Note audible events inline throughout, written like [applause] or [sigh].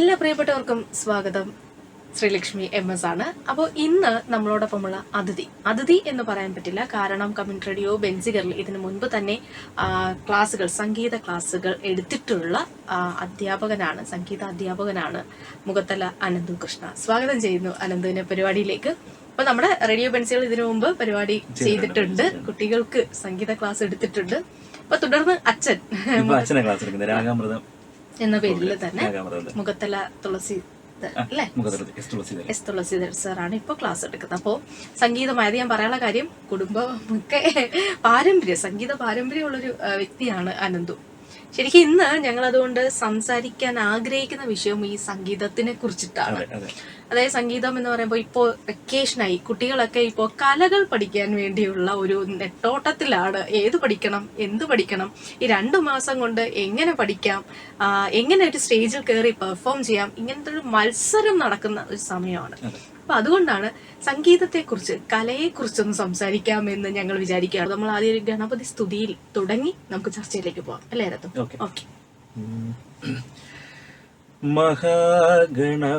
എല്ലാ പ്രിയപ്പെട്ടവർക്കും സ്വാഗതം. ശ്രീലക്ഷ്മി എം എസ് ആണ്. അപ്പോൾ ഇന്ന് നമ്മളോടൊപ്പമുള്ള അതിഥി. അതിഥി എന്ന് പറയാൻ പറ്റില്ല. കാരണം കമ്മ്യൂണിറ്റി റേഡിയോ ബെൻസിഗറിൽ ഇതിനു മുൻപ് തന്നെ ക്ലാസ്സുകൾ സംഗീത ക്ലാസ്സുകൾ എടുത്തിട്ടുള്ള അധ്യാപകനാണ് സംഗീത അധ്യാപകനാണ് മുഖത്തല അനന്തു കൃഷ്ണ. സ്വാഗതം ചെയ്യുന്നു അനന്തുവിനെ പരിപാടിയിലേക്ക്. അപ്പൊ നമ്മുടെ റേഡിയോ ബെൻസികൾ ഇതിനു മുമ്പ് പരിപാടി ചെയ്തിട്ടുണ്ട്. കുട്ടികൾക്ക് സംഗീത ക്ലാസ് എടുത്തിട്ടുണ്ട്. അപ്പൊ തുടർന്ന് അച്ഛൻ. അച്ഛനെ ക്ലാസ് എടുക്കുന്നത് രാഗാമൃതം. എന്ന പേരിൽ തന്നെ മുഖത്തല തുളസി എസ് തുളസിധർ സാറാണ് ഇപ്പൊ ക്ലാസ് എടുക്കുന്നത്. അപ്പോൾ സംഗീതമായത് ഞാൻ പറയാനുള്ള കാര്യം കുടുംബമൊക്കെ പാരമ്പര്യം സംഗീത പാരമ്പര്യമുള്ളൊരു വ്യക്തിയാണ് അനന്തു. ശരിക്കും ഇന്ന് ഞങ്ങൾ അതുകൊണ്ട് സംസാരിക്കാൻ ആഗ്രഹിക്കുന്ന വിഷയം ഈ സംഗീതത്തിനെ കുറിച്ചിട്ടാണ്. അതെ അതെ. അതായത് സംഗീതം എന്ന് പറയുമ്പോൾ ഇപ്പോൾ വെക്കേഷനായി കുട്ടികളൊക്കെ ഇപ്പോൾ കലകൾ പഠിക്കാൻ വേണ്ടിയുള്ള ഒരു നെട്ടോട്ടത്തിലാണ് ഏത് പഠിക്കണം എന്ത് പഠിക്കണം ഈ രണ്ടു മാസം കൊണ്ട് എങ്ങനെ പഠിക്കാം എങ്ങനെ ഒരു സ്റ്റേജിൽ കയറി പെർഫോം ചെയ്യാം ഇങ്ങനത്തെ ഒരു മത്സരം നടക്കുന്ന ഒരു സമയമാണ്. അപ്പൊ അതുകൊണ്ടാണ് സംഗീതത്തെക്കുറിച്ച് കലയെക്കുറിച്ചൊന്ന് സംസാരിക്കാമെന്ന് ഞങ്ങൾ വിചാരിക്കുകയാണ്. നമ്മൾ ആദ്യം ഒരു ഗണപതി സ്തുതിയിൽ തുടങ്ങി നമുക്ക് ചർച്ചയിലേക്ക് പോവാം. അല്ലേ രഥം ഓക്കെ. മഹാഗണപതി മഹാഗണപതിം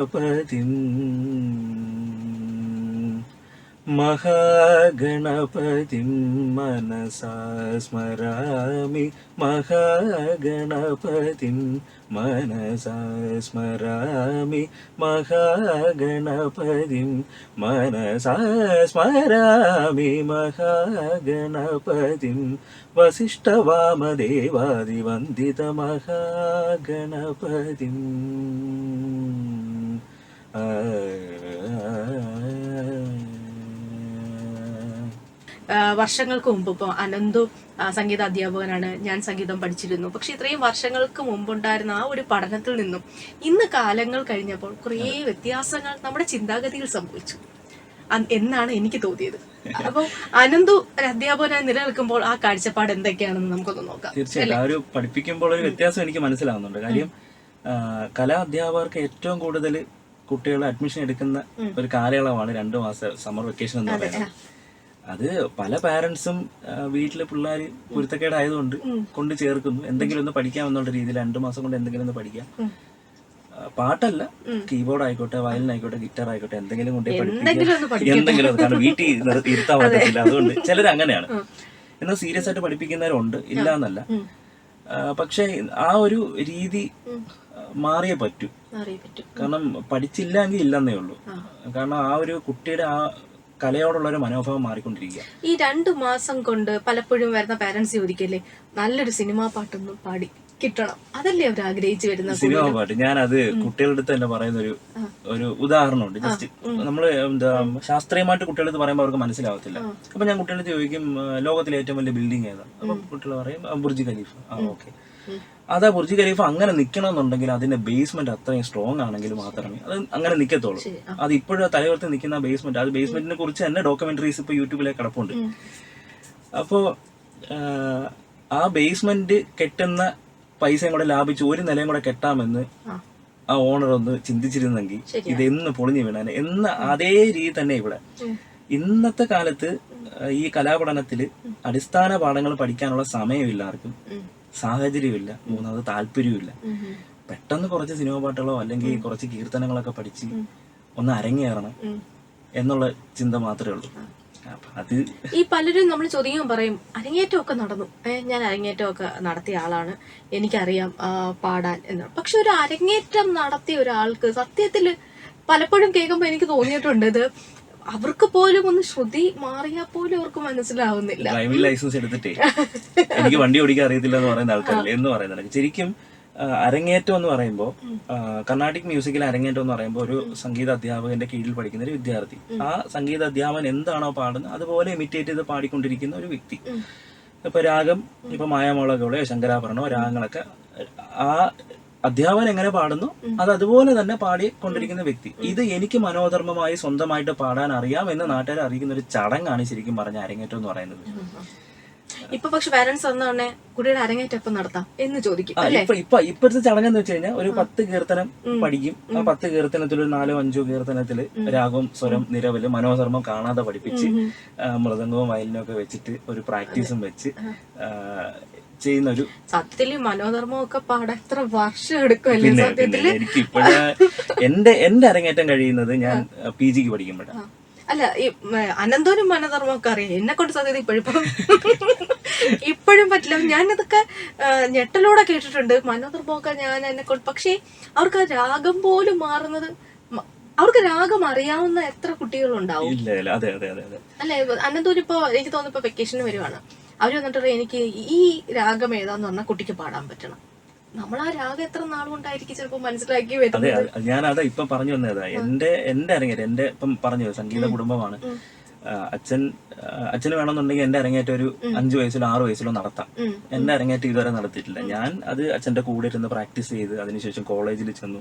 മഹാഗണപതിം മനസാ സ്മരാമി. മഹാഗണപതിം മനസാ സ്മരാമി മഹാഗണപതിം. മനസാ സ്മരാമി മഹാഗണപതിം. വസിഷ്ഠവാമദേവാദിവന്ദിതമഹാഗണപതിം ആ ആ, വർഷങ്ങൾക്ക് മുമ്പ് ഇപ്പോൾ അനന്തു സംഗീത അധ്യാപകനാണ് ഞാൻ സംഗീതം പഠിച്ചിരുന്നു. പക്ഷെ ഇത്രയും വർഷങ്ങൾക്ക് മുമ്പുണ്ടായിരുന്ന ആ ഒരു പഠനത്തിൽ നിന്നും ഇന്ന് കാലങ്ങൾ കഴിഞ്ഞപ്പോൾ കുറേ വ്യത്യാസങ്ങൾ നമ്മുടെ ചിന്താഗതിയിൽ സംഭവിച്ചു. എന്നാണ് എനിക്ക് തോന്നിയത്. അപ്പോൾ അനന്തു ഒരു അധ്യാപകനായി നിലനിൽക്കുമ്പോൾ ആ കാഴ്ചപ്പാട് എന്തൊക്കെയാണെന്ന് നമുക്കൊന്ന് നോക്കാം തീർച്ചയായിട്ടും. ആ ഒരു പഠിപ്പിക്കുമ്പോൾ ഒരു വ്യത്യാസം എനിക്ക് മനസ്സിലാവുന്നുണ്ട്. കാര്യം കലാ അധ്യാപകർക്ക് ഏറ്റവും കൂടുതൽ കുട്ടികളെ അഡ്മിഷൻ എടുക്കുന്ന ഒരു കാലയളവാണ് രണ്ടു മാസം സമ്മർ വെക്കേഷൻ എന്ന് പറയുന്നത്. അത് പല പാരന്റ്സും വീട്ടിൽ പിള്ളേർ പൊരുത്തക്കേടായതുകൊണ്ട് കൊണ്ട് ചേർക്കുന്നു. എന്തെങ്കിലും ഒന്ന് പഠിക്കാം എന്നുള്ള രീതിയിൽ രണ്ടു മാസം കൊണ്ട് എന്തെങ്കിലും ഒന്ന് പഠിക്കാം. പാട്ടല്ല. കീബോർഡ് ആയിക്കോട്ടെ വയലിൻ ആയിക്കോട്ടെ ഗിറ്റാർ ആയിക്കോട്ടെ എന്തെങ്കിലും കൊണ്ടേ എന്തെങ്കിലും കാരണം വീട്ടിൽ ഇരുത്താൻ പറ്റത്തില്ല. അതുകൊണ്ട് ചിലർ അങ്ങനെയാണ്. എന്നാൽ സീരിയസ് ആയിട്ട് പഠിപ്പിക്കുന്നവരുണ്ട്. ഇല്ല എന്നല്ല. പക്ഷെ ആ ഒരു രീതി മാറിയേ പറ്റും. കാരണം പഠിച്ചില്ലെങ്കിൽ ഇല്ലെന്നേ ഉള്ളൂ. കാരണം ആ ഒരു കുട്ടിയുടെ ആ കലയോടുള്ള ഒരു മനോഭാവം മാറിക്കൊണ്ടിരിക്കുക. ഈ രണ്ടു മാസം കൊണ്ട് പലപ്പോഴും വരുന്ന പാരന്റ്സ് ചോദിക്കല്ലേ നല്ലൊരു സിനിമാ പാട്ടൊന്നും പാടി കിട്ടണം. അതല്ലേ അവർ ആഗ്രഹിച്ചു വരുന്ന സിനിമാ പാട്ട്. ഞാൻ അത് കുട്ടികളുടെ അടുത്ത് തന്നെ പറയുന്ന ഒരു ഒരു ഉദാഹരണമുണ്ട്. ജസ്റ്റ് നമ്മൾ എന്താ ശാസ്ത്രീയമായിട്ട് കുട്ടികളുടെ അടുത്ത് പറയുമ്പോൾ അവർക്ക് മനസ്സിലാവത്തില്ല. അപ്പൊ ഞാൻ കുട്ടികളുടെ ചോദിക്കും ലോകത്തിലെ ഏറ്റവും വലിയ ബിൽഡിംഗ് ഏതാ? അപ്പൊ കുട്ടികൾ പറയും ബുർജി ഖലീഫ. ആ ഓക്കെ അതാ ബുർജ് ഖലീഫ അങ്ങനെ നിൽക്കണമെന്നുണ്ടെങ്കിൽ അതിന്റെ ബേസ്മെന്റ് അത്രയും സ്ട്രോങ് ആണെങ്കിൽ മാത്രമേ അത് അങ്ങനെ നിൽക്കത്തുള്ളൂ അത് ഇപ്പോഴും തലവർത്തി നിൽക്കുന്ന ബേസ്മെന്റ് അത് ബേസ്മെന്റിനെ കുറിച്ച് തന്നെ ഡോക്യുമെന്ററീസ് ഇപ്പൊ യൂട്യൂബിലേക്ക് കിടപ്പുണ്ട്. അപ്പോ ആ, ബേസ്മെന്റ് കെട്ടുന്ന പൈസയും കൂടെ ലാഭിച്ച് ഒരു നിലയും കൂടെ കെട്ടാമെന്ന് ആ. ഓണർ ഒന്ന് ചിന്തിച്ചിരുന്നെങ്കിൽ ഇതെന്ന് പൊളിഞ്ഞു വീണാനെ. എന്ന അതേ രീതി തന്നെ ഇവിടെ. ഇന്നത്തെ കാലത്ത് ഈ കലാപഠനത്തിൽ അടിസ്ഥാന പാഠങ്ങൾ പഠിക്കാനുള്ള സമയമില്ല ആർക്കും. സാഹചര്യമില്ല. മൂന്നാമത് താല്പര്യമില്ല പെട്ടെന്ന് കുറച്ച് സിനിമ പാട്ടുകളോ അല്ലെങ്കിൽ കുറച്ച് കീർത്തനങ്ങളൊക്കെ പഠിച്ച് ഒന്ന് അരങ്ങേറണം എന്നുള്ള ചിന്ത മാത്രമേ ഉള്ളൂ. അത് ഈ പലരും നമ്മൾ ചോദിക്കുമ്പോൾ പറയും അരങ്ങേറ്റം ഒക്കെ നടന്നു ഞാൻ അരങ്ങേറ്റം ഒക്കെ നടത്തിയ ആളാണ്. എനിക്കറിയാം പാടാൻ എന്ന്. പക്ഷെ ഒരു അരങ്ങേറ്റം നടത്തിയ ഒരാൾക്ക് സത്യത്തിൽ പലപ്പോഴും കേൾക്കുമ്പോൾ എനിക്ക് തോന്നിയിട്ടുണ്ട് ഇത് അവർക്ക് പോലും ഒന്ന് ശ്രുതി മാറിയാൽ പോലും അവർക്ക് മനസ്സിലാവുന്നില്ല. ഡ്രൈവിംഗ് ലൈസൻസ് എടുത്തിട്ടേ. എനിക്ക് വണ്ടി ഓടിക്കാൻ അറിയത്തില്ല എന്ന് പറയുന്ന ആൾക്കാരില്ല എന്ന് പറയുന്നത് ശരിക്കും അരങ്ങേറ്റം എന്ന് പറയുമ്പോൾ കർണാട്ടിക് മ്യൂസിക്കിൽ അരങ്ങേറ്റം എന്ന് പറയുമ്പോൾ ഒരു സംഗീത അധ്യാപകന്റെ കീഴിൽ പഠിക്കുന്ന ഒരു വിദ്യാർത്ഥി. ആ സംഗീത അധ്യാപകൻ എന്താണോ പാടുന്നത് അതുപോലെ ഇമിറ്റേറ്റ് ചെയ്ത് പാടിക്കൊണ്ടിരിക്കുന്ന ഒരു വ്യക്തി. ഇപ്പൊ രാഗം ഇപ്പൊ മായാമോളകളോ ശങ്കരാഭരണോ രാഗങ്ങളൊക്കെ ആ അധ്യാപകൻ എങ്ങനെ പാടുന്നു? അത് അതുപോലെ തന്നെ പാടി പാടിക്കൊണ്ടിരിക്കുന്ന വ്യക്തി. ഇത് എനിക്ക് മനോധർമ്മമായി സ്വന്തമായിട്ട് പാടാൻ അറിയാം എന്ന് നാട്ടുകാരെ അറിയിക്കുന്ന ഒരു ചടങ്ങാണ് ശരിക്കും പറഞ്ഞ അരങ്ങേറ്റം എന്ന് പറയുന്നത്. ഇപ്പൊ പക്ഷെ പാരന്റ്സ് വന്നോടനെ കുട്ടിയുടെ അരങ്ങേറ്റം നടത്താം? എന്ന് ചോദിക്കും ഇപ്പൊ ഇപ്പൊ ഇപ്പോഴത്തെ ചടങ്ങെന്ന് വെച്ച് കഴിഞ്ഞാൽ ഒരു പത്ത് കീർത്തനം പഠിക്കും. ആ പത്ത് കീർത്തനത്തിൽ ഒരു നാലോ അഞ്ചോ കീർത്തനത്തിൽ രാഗം സ്വരം നിരവൽ മനോധർമ്മം കാണാതെ പഠിപ്പിച്ച് മൃദംഗവും വയലിനും ഒക്കെ വെച്ചിട്ട് ഒരു പ്രാക്ടീസും വെച്ച് ചെയ്യുന്ന ഒരു സത്യത്തിൽ മനോധർമ്മം ഒക്കെ പാടാൻ എത്ര വർഷം എടുക്കുമല്ലേ സത്യത്തിൽ? എനിക്ക് ഇപ്പോഴ എന്റെ എന്റെ അരങ്ങേറ്റം കഴിയുന്നത് ഞാൻ പി ജിക്ക് പഠിക്കുമ്പോഴാണ്. അല്ല ഈ അനന്തോനും മനോധർമ്മം ഒക്കെ അറിയാം. എന്നെ കൊണ്ട് സാധ്യത ഇപ്പോഴും ഇപ്പോഴും പറ്റില്ല. ഞാനതൊക്കെ ഞെട്ടലോടെ കേട്ടിട്ടുണ്ട്. മനോധർമ്മമൊക്കെ ഞാൻ എന്നെ കൊണ്ട് പക്ഷേ അവർക്ക് ആ രാഗം പോലും മാറുന്നത് അവർക്ക് രാഗം അറിയാവുന്ന എത്ര കുട്ടികളുണ്ടാവും? അല്ലെ അനന്തൂർ ഇപ്പൊ എനിക്ക് തോന്നുന്നു ഇപ്പൊ വെക്കേഷന് വരുവാണ്. അവർ വന്നിട്ട് എനിക്ക് ഈ രാഗം ഏതാന്ന് പറഞ്ഞാൽ കുട്ടിക്ക് പാടാൻ പറ്റണം. നമ്മൾ ആ രാഗം എത്ര നാളുകൊണ്ടായിരിക്കും മനസ്സിലാക്കി വരുന്നത്. ഞാൻ അതാ ഇപ്പൊ പറഞ്ഞു വന്നതാ. എന്റെ എന്റെ അരങ്ങേറ്റം എന്റെ ഇപ്പം പറഞ്ഞു സംഗീത കുടുംബമാണ്. അച്ഛൻ അച്ഛന് വേണമെന്നുണ്ടെങ്കിൽ എന്റെ അരങ്ങേറ്റം ഒരു അഞ്ചു വയസ്സിലോ ആറു വയസ്സിലോ നടത്താം. എന്റെ അരങ്ങേറ്റം ഇതുവരെ നടത്തിയിട്ടില്ല. ഞാൻ അത് അച്ഛന്റെ കൂടെ ഇരുന്ന് പ്രാക്ടീസ് ചെയ്ത് അതിനുശേഷം കോളേജിൽ ചെന്നു.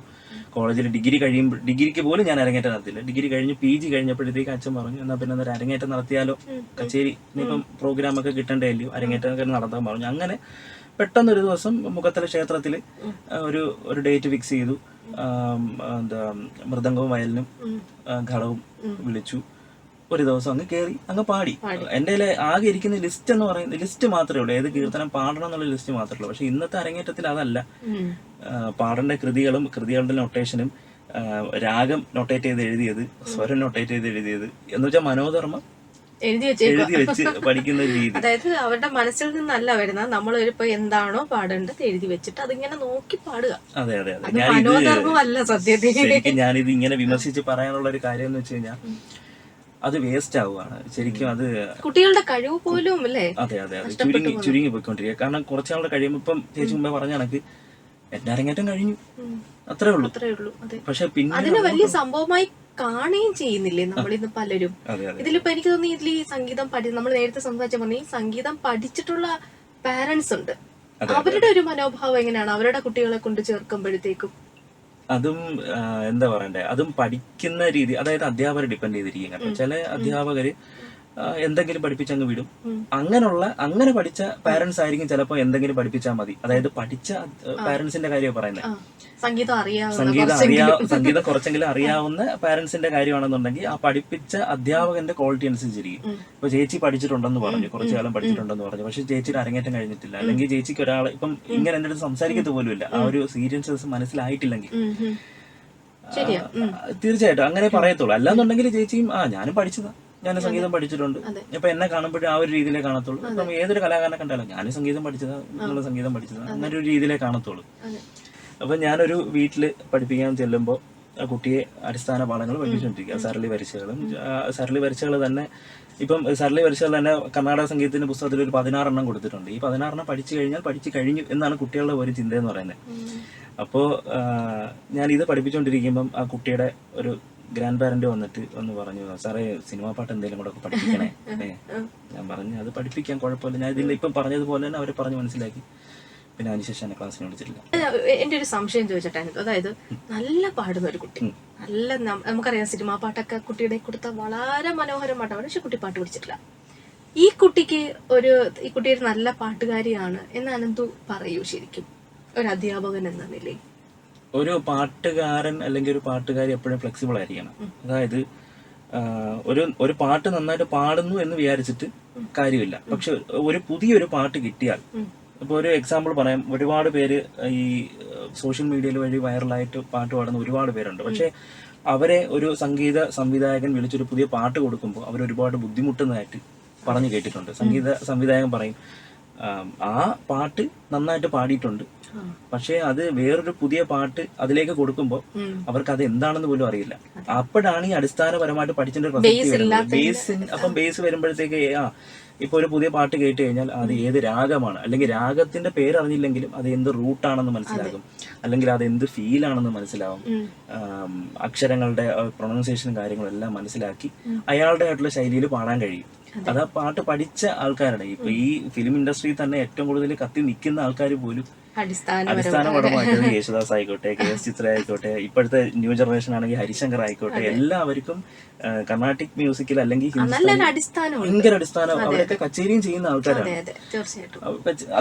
കോളേജിൽ ഡിഗ്രി കഴിയുമ്പോൾ ഡിഗ്രിക്ക് പോലും ഞാൻ അരങ്ങേറ്റം നടത്തിയില്ല. ഡിഗ്രി കഴിഞ്ഞ് പി ജി കഴിഞ്ഞപ്പോഴത്തേക്ക് അച്ഛൻ പറഞ്ഞു എന്നാ പിന്നെ ഒരു അരങ്ങേറ്റം നടത്തിയാലോ? കച്ചേരി ഇനിയിപ്പം പ്രോഗ്രാമൊക്കെ ഒക്കെ കിട്ടണ്ടേല്ലോ അരങ്ങേറ്റം നടത്താൻ പറഞ്ഞു. അങ്ങനെ പെട്ടെന്ന് ഒരു ദിവസം മുഖത്തല ക്ഷേത്രത്തിൽ ഒരു ഒരു ഡേറ്റ് ഫിക്സ് ചെയ്തു. എന്താ മൃദംഗവും വയലിനും ഘടവും വിളിച്ചു. ഒരു ദിവസം അങ്ങ് കയറി അങ്ങ് പാടി. എന്റെ ആകെ ഇരിക്കുന്ന ലിസ്റ്റ് എന്ന് പറയുന്ന ലിസ്റ്റ് മാത്രമേ ഉള്ളൂ. ഏത് കീർത്തനം പാടണം എന്നുള്ള ലിസ്റ്റ് മാത്രമേ ഉള്ളൂ. പക്ഷെ ഇന്നത്തെ അരങ്ങേറ്റത്തിൽ അതല്ല. പാടേണ്ട കൃതികളും കൃതികളുടെ നൊട്ടേഷനും രാഗം നൊട്ടേറ്റ് ചെയ്ത് എഴുതിയത് സ്വരം നൊട്ടേറ്റ് ചെയ്ത് എഴുതിയത് എന്ന് വെച്ചാൽ മനോധർമ്മം എഴുതി വെച്ചേക്കുക എഴുതി വെച്ച് പഠിക്കുന്ന രീതി. അതായത് അവരുടെ മനസ്സിൽ നിന്നല്ല വരുന്നത്. നമ്മൾ ഇപ്പൊ എന്താണോ പാടേണ്ടത് എഴുതി വെച്ചിട്ട് അതിങ്ങനെ നോക്കി പാടുക. അതെ അതെ അതെ. അത് ഞാൻ ഇത് മനോധർമ്മം അല്ല സത്യത്തിൽ ഞാനിത് ഇങ്ങനെ വിമർശിച്ച് പറയാനുള്ള ഒരു കാര്യം എന്ന് വെച്ച് കഴിഞ്ഞാൽ അത് വേസ്റ്റ് ആവുകയാണ് ശരിക്കും അത് കുട്ടികളുടെ കഴിവ് പോലും അല്ലേ? അതെ അതെ അതെ. ചുരുങ്ങി ചുരുങ്ങി പോയിക്കൊണ്ടിരിക്കുക കാരണം കുറച്ചാളുടെ കഴിയുമ്പോൾ ഇപ്പം ചേച്ചി മുമ്പേ പറഞ്ഞ കണക്ക് കഴിഞ്ഞു. അത്രേ ഉള്ളൂ. അത്രേ ഉള്ളൂ പക്ഷെ പിന്നെ അതിനെ വലിയ സംഭവമായി കാണുകയും ചെയ്യുന്നില്ലേ നമ്മളിന്ന് പലരും? ഇതിലിപ്പോ എനിക്ക് തോന്നി ഇതിൽ ഈ സംഗീതം പഠി നമ്മൾ നേരത്തെ സംസാരിച്ച പറഞ്ഞു ഈ സംഗീതം പഠിച്ചിട്ടുള്ള പാരന്റ്സ് ഉണ്ട്. അവരുടെ ഒരു മനോഭാവം എങ്ങനെയാണ്? അവരുടെ കുട്ടികളെ കൊണ്ട് ചേർക്കുമ്പോഴത്തേക്കും. അതും എന്താ പറയണ്ടേ? അതും പഠിക്കുന്ന രീതി അതായത് അധ്യാപകരെ ഡിപ്പെൻഡ് ചെയ്തിരിക്കും ചില അധ്യാപകര് എന്തെങ്കിലും പഠിപ്പിച്ചങ്ങ് വിടും. അങ്ങനെയുള്ള അങ്ങനെ പഠിച്ച പാരന്റ്സ് ആയിരിക്കും ചിലപ്പോൾ എന്തെങ്കിലും പഠിപ്പിച്ചാൽ മതി. അതായത് പഠിച്ച പാരന്റ്സിന്റെ കാര്യമാണ് പറയുന്നത് സംഗീതം അറിയാ സംഗീതം കുറച്ചെങ്കിലും അറിയാവുന്ന പാരന്റ്സിന്റെ കാര്യമാണെന്നുണ്ടെങ്കിൽ ആ പഠിപ്പിച്ച അധ്യാപകന്റെ ക്വാളിറ്റി അനുസരിച്ചിരിക്കും. ഇപ്പൊ ചേച്ചി പഠിച്ചിട്ടുണ്ടെന്ന് പറഞ്ഞു. കുറച്ചു കാലം പഠിച്ചിട്ടുണ്ടെന്ന് പറഞ്ഞു. പക്ഷെ ചേച്ചിയുടെ അരങ്ങേറ്റം കഴിഞ്ഞിട്ടില്ല. അല്ലെങ്കിൽ ചേച്ചിക്ക് ഒരാൾ ഇപ്പം ഇങ്ങനെ എന്റെ അടുത്ത് സംസാരിക്കത്ത് പോലുമില്ല. ആ ഒരു സീരിയൻസ് മനസ്സിലായിട്ടില്ലെങ്കിൽ. തീർച്ചയായിട്ടും അങ്ങനെ പറയത്തുള്ളൂ. അല്ലാന്നുണ്ടെങ്കിൽ ചേച്ചിയും ആ ഞാനും പഠിച്ചതാ. ഞാൻ സംഗീതം പഠിച്ചിട്ടുണ്ട്. ഇപ്പൊ എന്നെ കാണുമ്പോഴും ആ ഒരു രീതിയിലേ കാണത്തുള്ളൂ. ഇപ്പം ഏതൊരു കലാകാരനെ കണ്ടാലും ഞാൻ സംഗീതം പഠിച്ചതാ നിങ്ങളുടെ സംഗീതം പഠിച്ചതാ അങ്ങനെ ഒരു രീതിയിലേ കാണത്തുള്ളൂ. അപ്പൊ ഞാനൊരു വീട്ടിൽ പഠിപ്പിക്കാൻ ചെല്ലുമ്പോൾ ആ കുട്ടിയെ അടിസ്ഥാന പാഠങ്ങൾ പഠിപ്പിച്ചുകൊണ്ടിരിക്കുക സരളി വരിശകളും സരളി വരിശകൾ തന്നെ ഇപ്പം സരളി വരിശകൾ തന്നെ കർണാടക സംഗീതത്തിന്റെ പുസ്തകത്തിൽ ഒരു പതിനാറെണ്ണം കൊടുത്തിട്ടുണ്ട്. ഈ പതിനാറെണ്ണം പഠിച്ചു കഴിഞ്ഞാൽ പഠിച്ചു കഴിഞ്ഞു എന്നാണ് കുട്ടികളുടെ ഒരു ചിന്ത എന്ന് പറയുന്നത് അപ്പോൾ ഞാൻ ഇത് പഠിപ്പിച്ചുകൊണ്ടിരിക്കുമ്പം ആ കുട്ടിയുടെ ഒരു ഗ്രാൻഡ് പാരന്റ് വന്നിട്ട് ഒന്ന് പറഞ്ഞു സാറേ സിനിമാ പാട്ട് എന്തെങ്കിലും കൂടെ ഒക്കെ പഠിപ്പിക്കണേ. [laughs] ഞാൻ പറഞ്ഞു അത് പഠിപ്പിക്കാൻ കുഴപ്പമില്ല. ഞാൻ ഇതിൽ ഇപ്പം പറഞ്ഞതുപോലെ തന്നെ അവരെ പറഞ്ഞ് മനസ്സിലാക്കി. പിന്നെ അതിനുശേഷം എന്നെ ക്ലാസ്സിന് വിളിച്ചിട്ടില്ല. എന്റെ ഒരു സംശയം ചോദിച്ചിട്ടായിരുന്നു അതായത് നല്ല പാടുന്ന ഒരു കുട്ടി. നല്ല നമുക്കറിയാം സിനിമാ പാട്ടൊക്കെ കുട്ടിയുടെ കൊടുത്ത വളരെ മനോഹരമായിട്ടാണ് പക്ഷെ കുട്ടി പാട്ട് പഠിച്ചിട്ടില്ല. ഈ കുട്ടിക്ക് ഒരു ഈ കുട്ടി ഒരു നല്ല പാട്ടുകാരിയാണ് എന്ന് അനന്തു പറയൂ ശരിക്കും? ഒരു അധ്യാപകൻ എന്ന നിലയിൽ. ഒരു പാട്ടുകാരൻ അല്ലെങ്കിൽ ഒരു പാട്ടുകാരി എപ്പോഴും ഫ്ലെക്സിബിൾ ആയിരിക്കണം. അതായത് ഒരു ഒരു പാട്ട് നന്നായിട്ട് പാടുന്നു എന്ന് വിചാരിച്ചിട്ട് കാര്യമില്ല. പക്ഷെ ഒരു പുതിയൊരു പാട്ട് കിട്ടിയാൽ ഇപ്പൊ ഒരു എക്സാമ്പിൾ പറയാം. ഒരുപാട് പേര് ഈ സോഷ്യൽ മീഡിയയിൽ വഴി വൈറലായിട്ട് പാട്ട് പാടുന്ന ഒരുപാട് പേരുണ്ട്. പക്ഷെ അവരെ ഒരു സംഗീത സംവിധായകൻ വിളിച്ചൊരു പുതിയ പാട്ട് കൊടുക്കുമ്പോൾ അവർ ഒരുപാട് ബുദ്ധിമുട്ടുന്നതായിട്ട് പറഞ്ഞു കേട്ടിട്ടുണ്ട്. സംഗീത സംവിധായകൻ പറയും ആ പാട്ട് നന്നായിട്ട് പാടിയിട്ടുണ്ട്. പക്ഷേ അത് വേറൊരു പുതിയ പാട്ട് അതിലേക്ക് കൊടുക്കുമ്പോൾ അവർക്ക് അത് എന്താണെന്ന് പോലും അറിയില്ല. അപ്പോഴാണ് ഈ അടിസ്ഥാനപരമായിട്ട് പഠിച്ചിട്ട് ബേസ് അപ്പം ബേസ് വരുമ്പോഴത്തേക്ക് ആ ഇപ്പൊ ഒരു പുതിയ പാട്ട് കേട്ട് കഴിഞ്ഞാൽ അത് ഏത് രാഗമാണ്? അല്ലെങ്കിൽ രാഗത്തിന്റെ പേര് അറിഞ്ഞില്ലെങ്കിലും അത് എന്ത് റൂട്ടാണെന്ന് മനസ്സിലാകും. അല്ലെങ്കിൽ അത് എന്ത് ഫീൽ ആണെന്ന് മനസ്സിലാവും. അക്ഷരങ്ങളുടെ പ്രൊണൗൺസിയേഷനും കാര്യങ്ങളും എല്ലാം മനസ്സിലാക്കി അയാളുടെ ആയിട്ടുള്ള ശൈലിയിൽ പാടാൻ കഴിയും. അത്. ആ പാട്ട് പഠിച്ച ആൾക്കാരുടെ ഇപ്പൊ ഈ ഫിലിം ഇൻഡസ്ട്രിയിൽ തന്നെ ഏറ്റവും കൂടുതൽ കത്തി നിൽക്കുന്ന ആൾക്കാർ പോലും അടിസ്ഥാനപരമായിട്ട്. യേശുദാസ് ആയിക്കോട്ടെ കെ എസ് ചിത്ര ആയിക്കോട്ടെ ഇപ്പോഴത്തെ ന്യൂ ജനറേഷൻ ആണെങ്കിൽ ഹരിശങ്കർ ആയിക്കോട്ടെ എല്ലാവർക്കും കർണാട്ടിക് മ്യൂസിക്കിൽ അല്ലെങ്കിൽ ഭയങ്കര അടിസ്ഥാനം. അവരൊക്കെ കച്ചേരിയും ചെയ്യുന്ന ആൾക്കാരാണ്.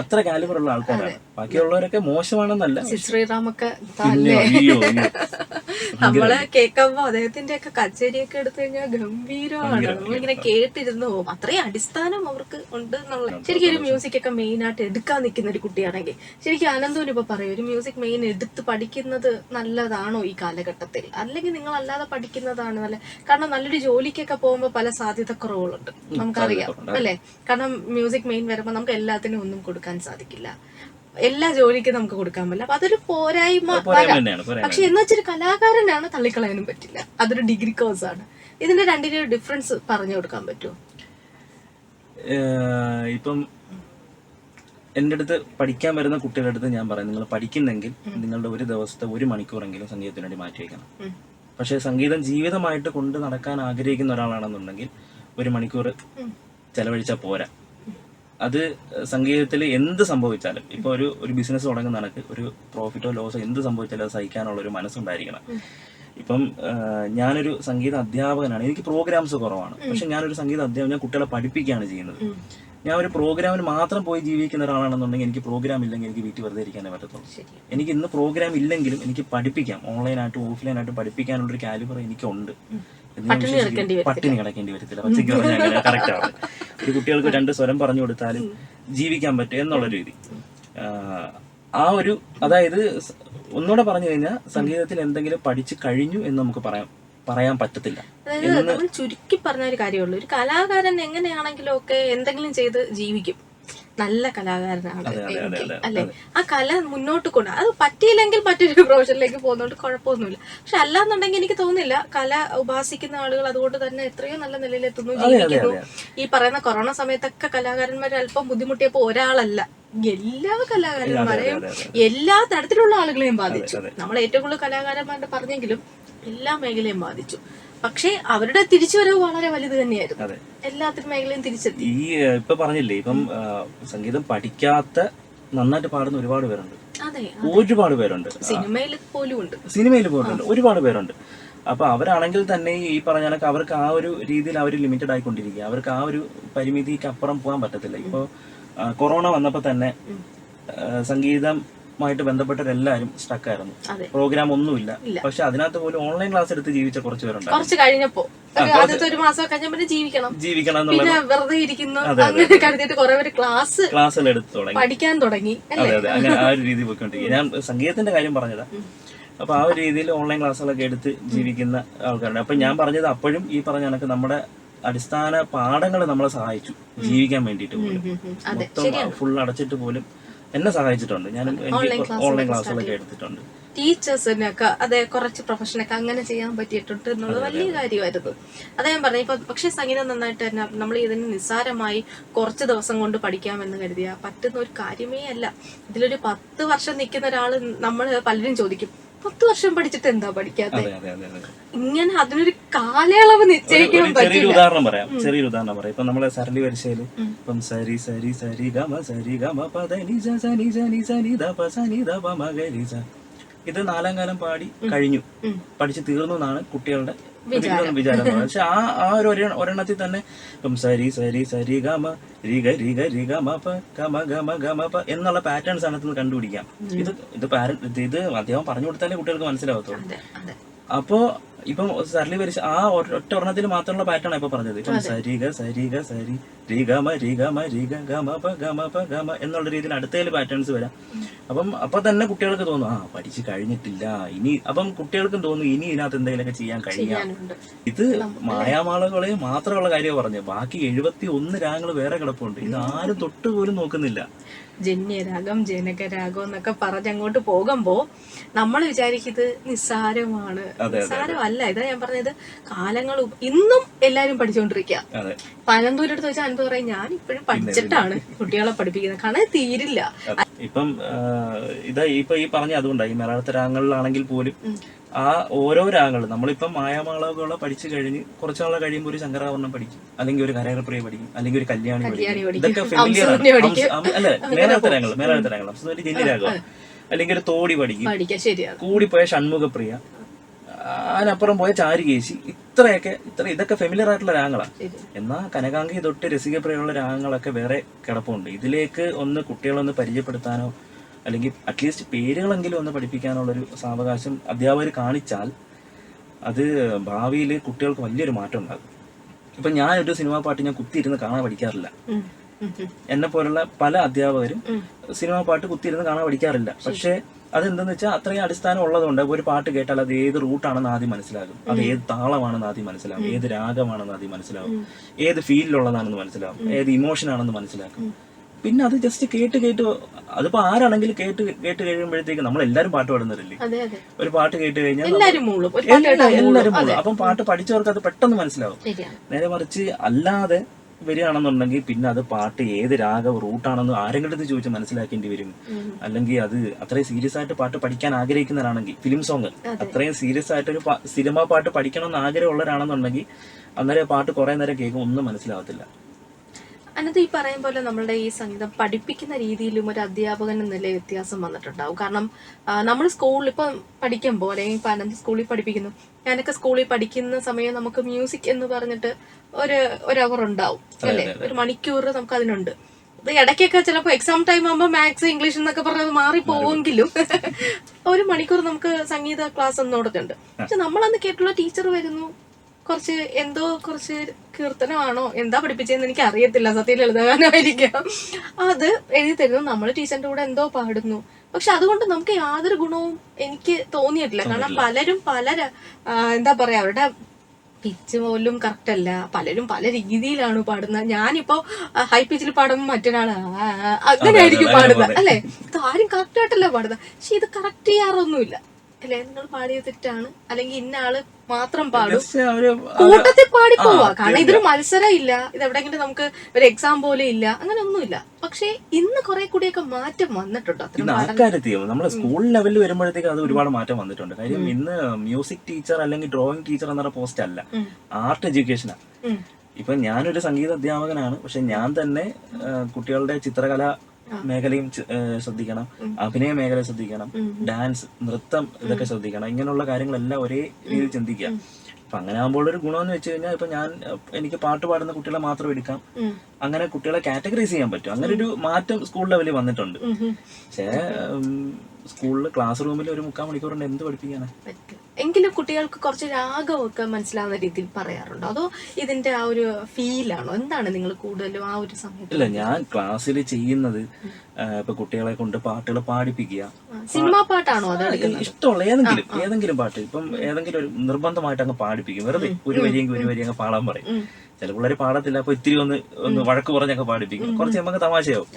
അത്ര കാലിബറുള്ള ആൾക്കാരാണ്. ബാക്കിയുള്ളവരൊക്കെ മോശമാണെന്നല്ല. ശ്രീറാമൊക്കെ. [laughs] നമ്മൾ കേൾക്കുമ്പോ അദ്ദേഹത്തിന്റെ ഒക്കെ കച്ചേരിയൊക്കെ എടുത്തു കഴിഞ്ഞാൽ ഗംഭീരമാണ്. നമ്മളിങ്ങനെ കേട്ടിരുന്നു. പോകും അത്രയും അടിസ്ഥാനം അവർക്ക് ഉണ്ട് എന്നുള്ള ശരിക്കും ഒരു മ്യൂസിക് ഒക്കെ മെയിൻ ആയിട്ട് എടുക്കാൻ നിൽക്കുന്ന ഒരു കുട്ടിയാണെങ്കിൽ ശരിക്കും അനന്തോന് ഇപ്പൊ പറയും ഒരു മ്യൂസിക് മെയിൻ എടുത്ത് പഠിക്കുന്നത് നല്ലതാണോ ഈ കാലഘട്ടത്തിൽ? അല്ലെങ്കിൽ നിങ്ങൾ അല്ലാതെ പഠിക്കുന്നതാണ് നല്ല കാരണം നല്ലൊരു ജോലിക്കൊക്കെ പോകുമ്പോൾ പല സാധ്യതക്കുറവുകളുണ്ട്. നമുക്കറിയാം അല്ലെ? കാരണം മ്യൂസിക് മെയിൻ വരുമ്പോൾ നമുക്ക് എല്ലാത്തിനും ഒന്നും കൊടുക്കാൻ സാധിക്കില്ല. എല്ലാ ജോലിക്കും നമുക്ക് കൊടുക്കാൻ പറ്റില്ല. അപ്പൊ അതൊരു പോരായ്മ പക്ഷെ എന്ന് വെച്ചൊരു കലാകാരനാണ് തള്ളിക്കളയാനും പറ്റില്ല. അതൊരു ഡിഗ്രി കോഴ്സ് ആണ്. ഇതിന്റെ രണ്ടിനും ഡിഫറൻസ് പറഞ്ഞു കൊടുക്കാൻ പറ്റുമോ? ഇപ്പം എന്റെ അടുത്ത് പഠിക്കാൻ വരുന്ന കുട്ടികളുടെ അടുത്ത് ഞാൻ പറയും. നിങ്ങൾ പഠിക്കുന്നെങ്കിൽ നിങ്ങളുടെ ഒരു ദിവസത്തെ ഒരു മണിക്കൂറെങ്കിലും സംഗീതത്തിന് വേണ്ടി മാറ്റി വയ്ക്കണം. പക്ഷേ സംഗീതം ജീവിതമായിട്ട് കൊണ്ട് നടക്കാൻ ആഗ്രഹിക്കുന്ന ഒരാളാണെന്നുണ്ടെങ്കിൽ ഒരു മണിക്കൂർ. ചെലവഴിച്ചാൽ പോരാ. അത് സംഗീതത്തിൽ എന്ത് സംഭവിച്ചാലും ഇപ്പൊ ഒരു ഒരു ബിസിനസ് തുടങ്ങുന്ന നടക്ക് ഒരു പ്രോഫിറ്റോ ലോസോ എന്ത് സംഭവിച്ചാലും അത് സഹിക്കാനുള്ള ഒരു മനസ്സുണ്ടായിരിക്കണം. ഇപ്പം ഞാനൊരു സംഗീത അധ്യാപകനാണ്. എനിക്ക് പ്രോഗ്രാംസ് കുറവാണ്. പക്ഷെ ഞാനൊരു സംഗീത അധ്യാപകൻ ഞാൻ കുട്ടികളെ പഠിപ്പിക്കുകയാണ് ചെയ്യുന്നത്. ഞാൻ ഒരു പ്രോഗ്രാമിന് മാത്രം പോയി ജീവിക്കുന്ന ഒരാളാണെന്നുണ്ടെങ്കിൽ എനിക്ക് പ്രോഗ്രാം ഇല്ലെങ്കിൽ എനിക്ക് വീട്ടിൽ വെറുതെ ഇരിക്കാനേ പറ്റത്തുള്ളൂ. എനിക്ക് ഇന്ന് പ്രോഗ്രാം ഇല്ലെങ്കിലും എനിക്ക് പഠിപ്പിക്കാം. ഓൺലൈനായിട്ടും ഓഫ്ലൈനായിട്ടും പഠിപ്പിക്കാനുള്ള ഒരു കാലിബർ എനിക്കുണ്ട്. പട്ടിണി. കിടക്കേണ്ടി വരത്തില്ല. പച്ചയ്ക്ക് പറഞ്ഞാൽ കറക്റ്റ് ആണ്. ഒരു കുട്ടികൾക്ക് രണ്ട് സ്വരം പറഞ്ഞു കൊടുത്താലും ജീവിക്കാൻ പറ്റും എന്നുള്ള രീതി. ആ ഒരു അതായത് ഒന്നുകൂടെ പറഞ്ഞു കഴിഞ്ഞാൽ സംഗീതത്തിൽ എന്തെങ്കിലും പഠിച്ചു കഴിഞ്ഞു എന്ന് നമുക്ക് പറയാം. പറയാൻ പറ്റത്തില്ല. നമ്മൾ ചുരുക്കി പറഞ്ഞ ഒരു കാര്യമുള്ളൂ. ഒരു കലാകാരൻ എങ്ങനെയാണെങ്കിലും ഒക്കെ എന്തെങ്കിലും ചെയ്ത് ജീവിക്കും. നല്ല കലാകാരനാണ് അല്ലെ? ആ കല മുന്നോട്ട് കൊണ്ട് അത് പറ്റിയില്ലെങ്കിൽ മറ്റൊരു പ്രൊഫഷനിലേക്ക് പോകുന്നതുകൊണ്ട് കുഴപ്പമൊന്നുമില്ല. പക്ഷെ അല്ലാന്നുണ്ടെങ്കിൽ എനിക്ക് തോന്നുന്നില്ല കല ഉപാസിക്കുന്ന ആളുകൾ അതുകൊണ്ട് തന്നെ എത്രയോ നല്ല നിലയിലെത്തുന്നു അതെ, അതെ, ജീവിക്കുന്നു. ഈ പറയുന്ന കൊറോണ സമയത്തൊക്കെ കലാകാരന്മാർ അല്പം ബുദ്ധിമുട്ടിയപ്പോ ഒരാളല്ല. എല്ലാ കലാകാരന്മാരെയും എല്ലാ തരത്തിലുള്ള ആളുകളെയും ബാധിച്ചു. നമ്മൾ ഏറ്റവും കൂടുതൽ കലാകാരന്മാരുടെ പറഞ്ഞെങ്കിലും എല്ലാ മേഖലയും ബാധിച്ചു. പക്ഷേ അവരുടെ തിരിച്ചുവരവ് വളരെ വലുത് തന്നെയായിരുന്നു. എല്ലാത്തിനും മേഖലയും തിരിച്ചെത്തി. ഈ ഇപ്പൊ പറഞ്ഞില്ലേ ഇപ്പം സംഗീതം പഠിക്കാത്ത നന്നായിട്ട് പാടുന്ന ഒരുപാട് പേരുണ്ട്. ഒരുപാട് പേരുണ്ട്. സിനിമയിൽ പോലും ഉണ്ട് സിനിമയിൽ പോലും ഒരുപാട് പേരുണ്ട്. അപ്പൊ അവരാണെങ്കിൽ തന്നെ ഈ പറഞ്ഞ കണക്ക് അവർക്ക് ആ ഒരു രീതിയിൽ അവർ ലിമിറ്റഡ് ആയിക്കൊണ്ടിരിക്കുക. അവർക്ക് ആ ഒരു പരിമിതിക്ക് അപ്പുറം പോകാൻ പറ്റത്തില്ല. ഇപ്പോ കൊറോണ വന്നപ്പോ തന്നെ ആ, സംഗീതമായിട്ട് ബന്ധപ്പെട്ടവരെല്ലാരും സ്റ്റക്കായിരുന്നു പ്രോഗ്രാം ഒന്നുമില്ല. പക്ഷെ അതിനകത്ത് പോലും ഓൺലൈൻ ക്ലാസ് എടുത്ത് ജീവിച്ച കുറച്ച് പേരുണ്ട്. കുറച്ച് കഴിഞ്ഞപ്പോ. ഒരു ആദ്യത്തെ ഒരു മാസം ജീവിക്കണം. ജീവിക്കണം പിന്നെ വെറുതെ ഇരിക്കുന്നു അങ്ങനെ കരുതിയിട്ട് കുറെ പേര് ക്ലാസ് ക്ലാസ്സുകൾ എടുത്ത് തുടങ്ങി. പഠിക്കാൻ തുടങ്ങി. അതെ അതെ. അങ്ങനെ ആ ഒരു രീതി പോയിക്കൊണ്ടിരിക്കുക. ഞാൻ സംഗീതത്തിന്റെ കാര്യം പറഞ്ഞതാ. അപ്പൊ ആ ഒരു രീതിയിൽ ഓൺലൈൻ ക്ലാസ്സുകളൊക്കെ എടുത്ത് ജീവിക്കുന്ന ആൾക്കാരുണ്ട്. അപ്പൊ ഞാൻ പറഞ്ഞത് അപ്പോഴും ഈ പറഞ്ഞ കണക്ക് നമ്മുടെ അടിസ്ഥാന പാഠങ്ങൾ നമ്മളെ സഹായിച്ചു. ജീവിക്കാൻ വേണ്ടിയിട്ട് പോലും. മൊത്തം ഫുൾ അടച്ചിട്ട് പോലും എന്നെ സഹായിച്ചിട്ടുണ്ട്. ഞാൻ എനിക്ക് ഓൺലൈൻ ക്ലാസ്സുകളൊക്കെ എടുത്തിട്ടുണ്ട്. ടീച്ചേഴ്സിനൊക്കെ അതെ കുറച്ച് പ്രൊഫഷനൊക്കെ അങ്ങനെ ചെയ്യാൻ പറ്റിയിട്ടുണ്ട് എന്നുള്ളത് വലിയ കാര്യമായിരുന്നു. അതെ ഞാൻ പറഞ്ഞു ഇപ്പൊ പക്ഷെ സംഗീതം നന്നായിട്ട് തന്നെ നമ്മൾ ഇതിന് നിസ്സാരമായി കുറച്ച് ദിവസം കൊണ്ട് പഠിക്കാമെന്ന് കരുതിയ. പറ്റുന്ന ഒരു കാര്യമേ അല്ല. ഇതിലൊരു പത്ത് വർഷം നിൽക്കുന്ന ഒരാൾ നമ്മൾ പലരും ചോദിക്കും പത്ത് വർഷം പഠിച്ചിട്ട് എന്താ പഠിക്കാത്ത? ഇങ്ങനെ അതിനൊരു കാലയളവ് നിശ്ചയിക്കാൻ ചെറിയൊരു ഉദാഹരണം പറയാം ചെറിയൊരു ഉദാഹരണം പറയാം. ഇപ്പൊ നമ്മളെ സരളി വരിശയിൽ ഇപ്പം സരി സരി സരി ഗമ സരി ഗമ പദ നിജ സനി സനി സനി ദ പ സനി ദ പ മ ഗ. ഇത് നാലാം കാലം പാടി കഴിഞ്ഞു. പഠിച്ചു തീർന്നു എന്നാണ് കുട്ടികളുടെ വിചാരം. പക്ഷെ ആ ആ ഒരു ഒരെ- ഒരെണ്ണത്തിൽ തന്നെ ഇപ്പം സരി സരി സരി ഗമ രിഗ രിഗ രി ഗ രി ഗ മ പ ഗമ ഗമ ഗമ പ എന്നുള്ള പാറ്റേൺസ് ആണ് കണ്ടുപിടിക്കാം. ഇത് ഇത് പാരന്റ് ഇത് അദ്ദേഹം പറഞ്ഞു കൊടുത്താലേ കുട്ടികൾക്ക് മനസ്സിലാവത്തുള്ളൂ. അപ്പോ ഇപ്പം സരളി വരിച്ച ആ ഒറ്റ ഒരെണ്ണത്തിൽ മാത്രമുള്ള പാറ്റാണ് ഇപ്പൊ പറഞ്ഞത്. ഇപ്പം സരിഗ സരിഗ സരി രീഗമ രീഗമ രീഗ ഗമ പ ഗമ പ ഗമ എന്നുള്ള രീതിയിൽ അടുത്തതിൽ പാറ്റേൺസ് വരാം. അപ്പം അപ്പൊ തന്നെ കുട്ടികൾക്ക് തോന്നും ആ പഠിച്ചു കഴിഞ്ഞിട്ടില്ല ഇനി അപ്പം കുട്ടികൾക്കും തോന്നും ഇനി ഇതിനകത്ത് എന്തെങ്കിലുമൊക്കെ ചെയ്യാൻ കഴിയാം. ഇത് മായാമാളകളെ മാത്രമുള്ള കാര്യം പറഞ്ഞു ബാക്കി എഴുപത്തി ഒന്ന് രാഗങ്ങൾ വേറെ കിടപ്പുണ്ട്. ഇത് ആരും തൊട്ട് പോലും നോക്കുന്നില്ല. ജന്യരാഗം ജനകരാഗം എന്നൊക്കെ പറഞ്ഞ് അങ്ങോട്ട് പോകുമ്പോ നമ്മൾ വിചാരിക്കുന്നത് നിസ്സാരമാണ്. നിസ്സാരമല്ല. ഇതാ ഞാൻ പറഞ്ഞത് കാലങ്ങൾ ഇന്നും എല്ലാരും പഠിച്ചുകൊണ്ടിരിക്കുക പനന്തൂരടുത്ത് വെച്ചാൽ അനന്ത പറയും ഞാൻ ഇപ്പോഴും പഠിച്ചിട്ടാണ് കുട്ടികളെ പഠിപ്പിക്കുന്നത്. കാരണം തീരില്ല. ഇപ്പം ഇതാ ഇപ്പൊ ഈ പറഞ്ഞ അതുകൊണ്ടാണ് ഈ രാഗങ്ങളിലാണെങ്കിൽ പോലും ആ ഓരോ രാഗങ്ങൾ നമ്മളിപ്പം മായാമാളകളെ പഠിച്ചു കഴിഞ്ഞ് കുറച്ചാളെ കഴിയുമ്പോൾ ഒരു ശങ്കരാഭരണം പഠിക്കും. അല്ലെങ്കിൽ ഒരു കരകരപ്രിയ പഠിക്കും. അല്ലെങ്കിൽ ഒരു കല്യാണി പഠിക്കും. ഇതൊക്കെ ഫെമിലിയർ പഠിക്കും. അല്ല മേലാത്ത രാഗങ്ങൾ മേലാത്ത രാഗങ്ങൾ ഒരു ജന്യ രാഗമാണ് അല്ലെങ്കിൽ ഒരു തോടി പഠിക്കും. കൂടി പോയ കൂടിപ്പോയ ഷൺമുഖപ്രിയ. അതിനപ്പുറം പോയ ചാരുകേശി. ഇത്രയൊക്കെ ഇത്ര ഇതൊക്കെ ഫെമിലിയർ ആയിട്ടുള്ള രാഗങ്ങളാണ് എന്നാൽ എന്നാ കനകാംഗി തൊട്ട് രസികപ്രിയമുള്ള രാഗങ്ങളൊക്കെ വേറെ കിടപ്പുണ്ട്. ഇതിലേക്ക് ഒന്ന് കുട്ടികളൊന്ന് പരിചയപ്പെടുത്താനോ അല്ലെങ്കിൽ അറ്റ്ലീസ്റ്റ് പേരുകളെങ്കിലും ഒന്ന് പഠിപ്പിക്കാനുള്ളൊരു സാവകാശം അധ്യാപകർ കാണിച്ചാൽ അത് ഭാവിയിൽ കുട്ടികൾക്ക് വലിയൊരു മാറ്റം ഉണ്ടാകും ഇപ്പൊ ഞാൻ ഒരു സിനിമാ പാട്ട് ഞാൻ കുത്തിയിരുന്ന് കാണാൻ പഠിക്കാറില്ല. എന്നെ പോലുള്ള പല അധ്യാപകരും സിനിമാ പാട്ട് കുത്തിയിരുന്ന് കാണാൻ പഠിക്കാറില്ല. പക്ഷേ അതെന്തെന്ന് വെച്ചാൽ അത്രയും അടിസ്ഥാനം ഉള്ളതുകൊണ്ട് ഒരു പാട്ട് കേട്ടാൽ അത് ഏത് റൂട്ടാണെന്ന് ആദ്യം മനസ്സിലാകും. അത് ഏത് താളമാണെന്ന് ആദ്യം മനസ്സിലാകും. ഏത് രാഗമാണെന്ന് ആദ്യം മനസ്സിലാകും. ഏത് ഫീലിലുള്ളതാണെന്ന് മനസ്സിലാകും. ഏത് ഇമോഷൻ ആണെന്ന് മനസ്സിലാക്കും പിന്നെ അത് ജസ്റ്റ് കേട്ട് കേട്ട് അതിപ്പോ ആരാണെങ്കിലും കേട്ട് കേട്ട് കഴിയുമ്പോഴത്തേക്ക് നമ്മൾ എല്ലാരും പാട്ട് പാടുന്നവരല്ലേ? ഒരു പാട്ട് കേട്ട് കഴിഞ്ഞാൽ എല്ലാരും. മൂളും. അപ്പം പാട്ട് പഠിച്ചവർക്ക് അത്. പെട്ടെന്ന് മനസ്സിലാവും. നേരെ മറിച്ച് അല്ലാതെ വരികയാണെന്നുണ്ടെങ്കിൽ പിന്നെ അത് പാട്ട് ഏത് രാഗം റൂട്ടാണെന്ന് ആരെങ്കിലും അടുത്ത് ചോദിച്ച് മനസ്സിലാക്കേണ്ടി വരും. അല്ലെങ്കിൽ അത് അത്രയും സീരിയസ് ആയിട്ട് പാട്ട് പഠിക്കാൻ ആഗ്രഹിക്കുന്നവരാണെങ്കിൽ ഫിലിം സോങ് അത്രയും സീരിയസ് ആയിട്ട് ഒരു സിനിമ പാട്ട് പഠിക്കണമെന്ന് ആഗ്രഹമുള്ളവരാണെന്നുണ്ടെങ്കിൽ അന്നേരം പാട്ട് കുറെ നേരം കേൾക്കും ഒന്നും മനസ്സിലാവത്തില്ല. അനത് ഈ പറയും പോലെ നമ്മളുടെ ഈ സംഗീതം പഠിപ്പിക്കുന്ന രീതിയിലും ഒരു അധ്യാപകൻ എന്ന വ്യത്യാസം വന്നിട്ടുണ്ടാവും. കാരണം നമ്മൾ സ്കൂളിൽ ഇപ്പം പഠിക്കുമ്പോൾ അല്ലെങ്കിൽ ഇപ്പം അനന്ത് സ്കൂളിൽ പഠിപ്പിക്കുന്നു ഞാനൊക്കെ സ്കൂളിൽ പഠിക്കുന്ന സമയം നമുക്ക് മ്യൂസിക് എന്ന് പറഞ്ഞിട്ട് ഒരു ഒരു അവർ ഉണ്ടാവും അല്ലേ? ഒരു മണിക്കൂർ നമുക്ക് അതിനുണ്ട്. ഇത് ഇടയ്ക്കൊക്കെ ചിലപ്പോൾ എക്സാം ടൈം ആകുമ്പോൾ മാത്സ് ഇംഗ്ലീഷ് എന്നൊക്കെ പറഞ്ഞത് മാറിപ്പോവെങ്കിലും ഒരു മണിക്കൂർ നമുക്ക് സംഗീത ക്ലാസ് ഒന്നോടത്തുണ്ട് പക്ഷെ നമ്മളന്ന് കേട്ടുള്ള ടീച്ചർ വരുന്നു. കുറച്ച് എന്തോ കുറച്ച് കീർത്തനമാണോ? എന്താ പഠിപ്പിച്ചതെന്ന് എനിക്ക് അറിയത്തില്ല സത്യം ലളിതഗാനമായിരിക്കാം. അത് എഴുതി തരുന്നു നമ്മൾ ടീച്ചറിന്റെ കൂടെ എന്തോ പാടുന്നു. പക്ഷെ അതുകൊണ്ട് നമുക്ക് യാതൊരു ഗുണവും എനിക്ക് തോന്നിയിട്ടില്ല. കാരണം പലരും പല എന്താ പറയാ അവരുടെ പിച്ച് പോലും കറക്റ്റ് അല്ല. പലരും പല രീതിയിലാണ് പാടുന്നത്. ഞാനിപ്പോ ഹൈ പിച്ചിൽ പാടുമ്പോൾ മറ്റൊരാൾ. ആയിരിക്കും പാടുന്നത്. അല്ലെ? ഇത് ആരും കറക്റ്റ് ആയിട്ടല്ല പാടുന്നത്. പക്ഷെ ഇത് കറക്റ്റ് ചെയ്യാറൊന്നുമില്ല. അല്ലെ? നിങ്ങൾ പാടിയത് തെറ്റാണ് അല്ലെങ്കിൽ ഇന്ന ആൾ മാത്രം പാടും. കൂട്ടത്തിൽ പാടി പോവാ കാരണം ഇതൊരു മത്സരം ഇല്ല ഇത് എവിടെയെങ്കിലും നമുക്ക് ഒരു എക്സാം പോലെ ഇല്ല. അങ്ങനെ ഒന്നുമില്ല പക്ഷേ ഇന്ന് കുറെ കൂടിയൊക്കെ മാറ്റം വന്നിട്ടുണ്ട് ആൾക്കാരെത്തിയോ നമ്മുടെ സ്കൂൾ ലെവലിൽ വരുമ്പോഴത്തേക്ക് അത് ഒരുപാട് മാറ്റം വന്നിട്ടുണ്ട്. കാര്യം ഇന്ന് മ്യൂസിക് ടീച്ചർ അല്ലെങ്കിൽ ഡ്രോയിങ് ടീച്ചർ എന്ന പോസ്റ്റ് അല്ല. ആർട്ട് എഡ്യൂക്കേഷനാണ്. ഇപ്പൊ ഞാനൊരു സംഗീത അധ്യാപകനാണ്. പക്ഷെ ഞാൻ തന്നെ കുട്ടികളുടെ ചിത്രകല മേഖലയും ശ്രദ്ധിക്കണം. അഭിനയ മേഖല ശ്രദ്ധിക്കണം. ഡാൻസ് നൃത്തം ഇതൊക്കെ ശ്രദ്ധിക്കണം. ഇങ്ങനെയുള്ള കാര്യങ്ങളെല്ലാം ഒരേ രീതിയിൽ ചിന്തിക്കുക. അപ്പൊ അങ്ങനെ ആകുമ്പോൾ ഒരു ഗുണമെന്ന് വെച്ച് കഴിഞ്ഞാൽ ഇപ്പൊ ഞാൻ എനിക്ക് പാട്ട് പാടുന്ന കുട്ടികളെ മാത്രം എടുക്കാം. അങ്ങനെ കുട്ടികളെ കാറ്റഗറൈസ് ചെയ്യാൻ പറ്റും. അങ്ങനെ ഒരു മാറ്റം സ്കൂൾ ലെവലിൽ വന്നിട്ടുണ്ട്. പക്ഷേ സ്കൂളിൽ ക്ലാസ് റൂമിൽ ഒരു മുക്കാൽ മണിക്കൂർ കൊണ്ട് എന്ത് പഠിപ്പിക്കാനാ? എങ്കിലും കുട്ടികൾക്ക് കുറച്ച് രാഗമൊക്കെ മനസ്സിലാവുന്ന രീതിയിൽ പറയാറുണ്ടോ? അതോ ഇതിന്റെ ആ ഒരു ഫീലാണോ എന്താണ് നിങ്ങൾ കൂടുതലും ആ ഒരു സമയത്ത് ഇല്ല ഞാൻ ക്ലാസ്സിൽ ചെയ്യുന്നത് ഇപ്പൊ കുട്ടികളെ കൊണ്ട് പാട്ടുകൾ പാടിപ്പിക്കുക. സിനിമ പാട്ടാണോ ഇഷ്ടമുള്ള ഏതെങ്കിലും ഏതെങ്കിലും പാട്ട് ഇപ്പം ഏതെങ്കിലും ഒരു നിർബന്ധമായിട്ട് അങ്ങ് പാടിപ്പിക്കും. വെറുതെ ഒരു വരിയെങ്കിൽ ഒരു വരി അങ്ങ് പാടാൻ പറയും. ചില പിള്ളേർ പാടത്തില്ല അപ്പൊ ഇത്തിരി ഒന്ന് ഒന്ന് വഴക്ക് പറഞ്ഞൊക്കെ പാടിപ്പിക്കും. കുറച്ച് നമുക്ക് തമാശയാവും.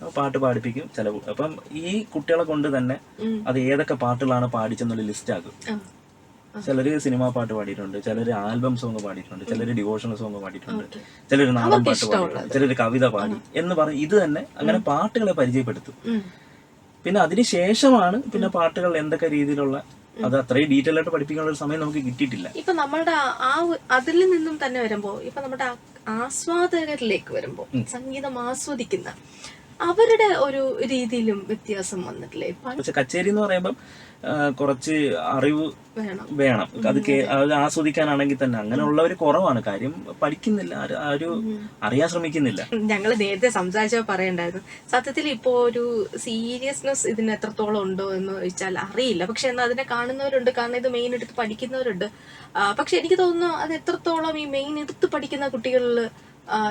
അപ്പൊ പാട്ട് പാടിപ്പിക്കും ചില അപ്പം ഈ കുട്ടികളെ കൊണ്ട് തന്നെ. അത് ഏതൊക്കെ പാട്ടുകളാണ് പാടിച്ചെന്നുള്ള ലിസ്റ്റ് ആക്കും. ചിലര് സിനിമാ പാട്ട് പാടിയിട്ടുണ്ട് ചിലര് ആൽബം സോങ് പാടിയിട്ടുണ്ട് ചിലര് ഡിവോഷണൽ സോങ് പാടിയിട്ടുണ്ട്. ചിലര് നാടൻ പാട്ട്. പാടിയിട്ടുണ്ട് ചിലര് കവിത പാടി എന്ന് പറഞ്ഞ് ഇത് തന്നെ അങ്ങനെ പാട്ടുകളെ പരിചയപ്പെടുത്തും. പിന്നെ അതിനുശേഷമാണ് പിന്നെ പാട്ടുകൾ എന്തൊക്കെ രീതിയിലുള്ള അത് അത്രയും ഡീറ്റെയിൽ ആയിട്ട് പഠിപ്പിക്കാനുള്ള ഒരു സമയം നമുക്ക് കിട്ടിയിട്ടില്ല. ഇപ്പൊ നമ്മളുടെ ആ- അതിൽ നിന്നും തന്നെ വരുമ്പോ ഇപ്പൊ നമ്മുടെ ആസ്വാദകരിലേക്ക് വരുമ്പോ സംഗീതം ആസ്വദിക്കുന്ന അവരുടെ ഒരു രീതിയിലും വ്യത്യാസം വന്നിട്ടില്ലേ? കച്ചേരി എന്ന് പറയുമ്പം ആ, കുറച്ച് അറിവ് വേണം. അത് അത്. ആസ്വദിക്കാനാണെങ്കിൽ തന്നെ അങ്ങനെയുള്ളവർ കുറവാണ്. കാര്യം പഠിക്കുന്നില്ല. ആരും ഒരു അറിയാൻ ശ്രമിക്കുന്നില്ല. ഞങ്ങൾ നേരത്തെ സംസാരിച്ചപ്പോൾ പറയണ്ടായിരുന്നു. സത്യത്തിൽ ഇപ്പോ ഒരു സീരിയസ്നെസ് ഇതിന് എത്രത്തോളം ഉണ്ടോ എന്ന് ചോദിച്ചാൽ അറിയില്ല. പക്ഷെ എന്നാൽ അതിനെ കാണുന്നവരുണ്ട്. കാരണം ഇത് മെയിൻ എടുത്ത് പഠിക്കുന്നവരുണ്ട്. പക്ഷെ എനിക്ക് തോന്നുന്നു അത് എത്രത്തോളം ഈ മെയിൻ എടുത്ത് പഠിക്കുന്ന കുട്ടികളിൽ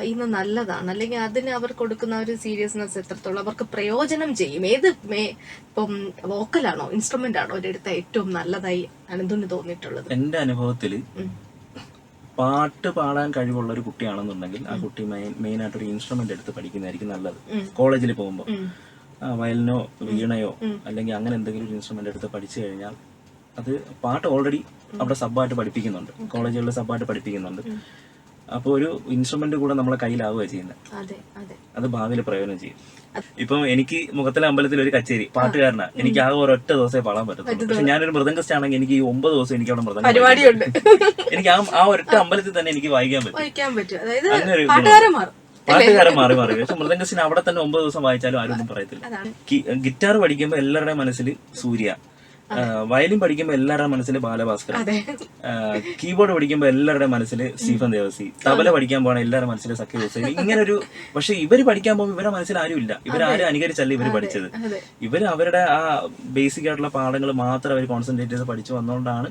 ഇന്ന് നല്ലതാണ്. അല്ലെങ്കിൽ അതിന് അവർ കൊടുക്കുന്ന ഒരു സീരിയസ്നെസ് എത്രത്തോളം അവർക്ക് പ്രയോജനം ചെയ്യും? ഏത് മേ- ഇപ്പം വോക്കലാണോ ഇൻസ്ട്രുമെന്റ് ആണോ ഒരിടത്ത് ഏറ്റവും നല്ലതായി അനന്തുന് തോന്നിയിട്ടുള്ളത്? എന്റെ അനുഭവത്തിൽ പാട്ട് പാടാൻ കഴിവുള്ള ഒരു കുട്ടിയാണെന്നുണ്ടെങ്കിൽ ആ കുട്ടി മെയിൻ മെയിൻ ആയിട്ട് ഒരു ഇൻസ്ട്രുമെന്റ് എടുത്ത് പഠിക്കുന്നതായിരിക്കും നല്ലത്. കോളേജിൽ പോകുമ്പോൾ വയലിനോ വീണയോ അല്ലെങ്കിൽ അങ്ങനെ എന്തെങ്കിലും ഒരു ഇൻസ്ട്രുമെന്റ് എടുത്ത് പഠിച്ചു കഴിഞ്ഞാൽ അത് പാട്ട് ഓൾറെഡി അവിടെ സബ്ബായിട്ട് പഠിപ്പിക്കുന്നുണ്ട്. കോളേജുകളിൽ സബ്ബായിട്ട് പഠിപ്പിക്കുന്നുണ്ട്. അപ്പോൾ ഒരു ഇൻസ്ട്രുമെന്റ് കൂടെ നമ്മളെ കയ്യിലാവുക ചെയ്യുന്നത് അതെ ഭാവിയിൽ പ്രയോജനം ചെയ്യും. ഇപ്പം എനിക്ക് മുഖത്തിലെ അമ്പലത്തിൽ ഒരു കച്ചേരി പാട്ടുകാരനാ. എനിക്ക് ആകെ ഒരൊറ്റ ദിവസമേ പാടാൻ പറ്റത്തുള്ളൂ. പക്ഷെ ഞാനൊരു മൃദംഗസ്റ്റ് ആണെങ്കിൽ എനിക്ക് ഈ ഒമ്പത് ദിവസം എനിക്ക് അവിടെ മൃദംഗം എനിക്ക് ആ ആ ഒരൊറ്റ അമ്പലത്തിൽ തന്നെ എനിക്ക് വായിക്കാൻ പറ്റും. അങ്ങനെ ഒരു പാട്ടുകാരൻ മാറും. മാറി പക്ഷെ മൃദംഗസിന് അവിടെ തന്നെ ഒമ്പത് ദിവസം വായിച്ചാലും ആരും ഒന്നും പറയത്തില്ല. ഗിറ്റാർ പഠിക്കുമ്പോൾ എല്ലാവരുടെയും മനസ്സിൽ സൂര്യ വയലിൻ പഠിക്കുമ്പോൾ എല്ലാവരുടെ മനസ്സിൽ ബാലഭാസ്കർ കീബോർഡ് പഠിക്കുമ്പോൾ എല്ലാവരുടെ മനസ്സിൽ സ്റ്റീഫൻ ദേവസി. തബല പഠിക്കാൻ പോകണ എല്ലാവരുടെ മനസ്സിൽ സഖ്യ ഹുസൈൻ ഇങ്ങനെ ഒരു പക്ഷെ ഇവർ പഠിക്കാൻ പോകുമ്പോൾ ഇവരുടെ മനസ്സിൽ ആരും ഇല്ല ഇവരാരും അനുകരിച്ചല്ല ഇവർ പഠിച്ചത്. ഇവർ ഇവർ അവരുടെ ആ ബേസിക് ആയിട്ടുള്ള പാഠങ്ങൾ മാത്രം അവർ കോൺസെൻട്രേറ്റ് ചെയ്ത് പഠിച്ചു വന്നുകൊണ്ടാണ്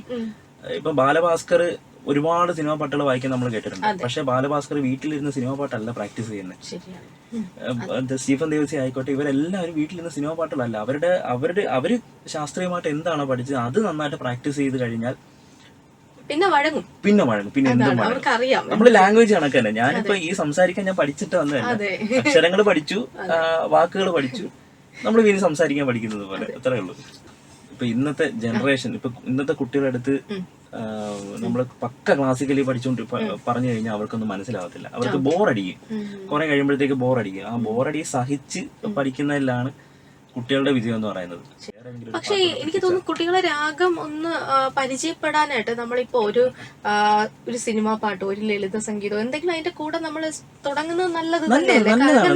ഇപ്പൊ ബാലഭാസ്കർ ഒരുപാട് സിനിമാ പാട്ടുകൾ വായിക്കാൻ നമ്മൾ കേട്ടിട്ടുണ്ട്. പക്ഷെ ബാലഭാസ്കർ വീട്ടിലിരുന്ന് സിനിമാ പാട്ടല്ല പ്രാക്ടീസ് ചെയ്യുന്നത് സ്റ്റീഫൻ ദേവസി ആയിക്കോട്ടെ ഇവരെല്ലാവരും വീട്ടിലിരുന്ന് സിനിമാ പാട്ടുകളല്ല. അവരുടെ അവരുടെ അവർ ശാസ്ത്രീയമായിട്ട് എന്താണോ പഠിച്ചത് അത് നന്നായിട്ട് പ്രാക്ടീസ് ചെയ്ത് കഴിഞ്ഞാൽ പിന്നെ വഴങ്ങും. പിന്നെ വഴങ്ങും. പിന്നെ എന്തും അറിയാം നമ്മൾ ലാംഗ്വേജ് കണക്ക് തന്നെ ഞാനിപ്പോ ഈ സംസാരിക്കാൻ ഞാൻ പഠിച്ചിട്ട് വന്നതല്ല. അതെ. അക്ഷരങ്ങൾ പഠിച്ചു വാക്കുകൾ പഠിച്ചു. നമ്മൾ ഇനി സംസാരിക്കാൻ പഠിക്കുന്നത് പോലെ. അത്രേ ഉള്ളൂ. ഇപ്പൊ ഇന്നത്തെ ജനറേഷൻ ഇപ്പൊ ഇന്നത്തെ കുട്ടികളുടെ അടുത്ത് നമ്മൾ പക്ക ക്ലാസിക്കലി പഠിച്ചുകൊണ്ട് പറഞ്ഞു കഴിഞ്ഞാൽ അവർക്കൊന്നും മനസ്സിലാവത്തില്ല. അവർക്ക് ബോറടിക്കും. കുറെ കഴിയുമ്പോഴത്തേക്ക് ബോറടിക്കും. ആ ബോറടി സഹിച്ച് പഠിക്കുന്നതിലാണ് കുട്ടികളുടെ വിജയം എന്ന് പറയുന്നത്. പക്ഷേ എനിക്ക് തോന്നുന്നു കുട്ടികളെ രാഗം ഒന്ന് പരിചയപ്പെടാനായിട്ട് നമ്മളിപ്പോ ഒരു ഒരു സിനിമാ പാട്ടോ ഒരു ലളിത സംഗീതം എന്തെങ്കിലും അതിന്റെ കൂടെ നമ്മൾ തുടങ്ങുന്നത് നല്ലത്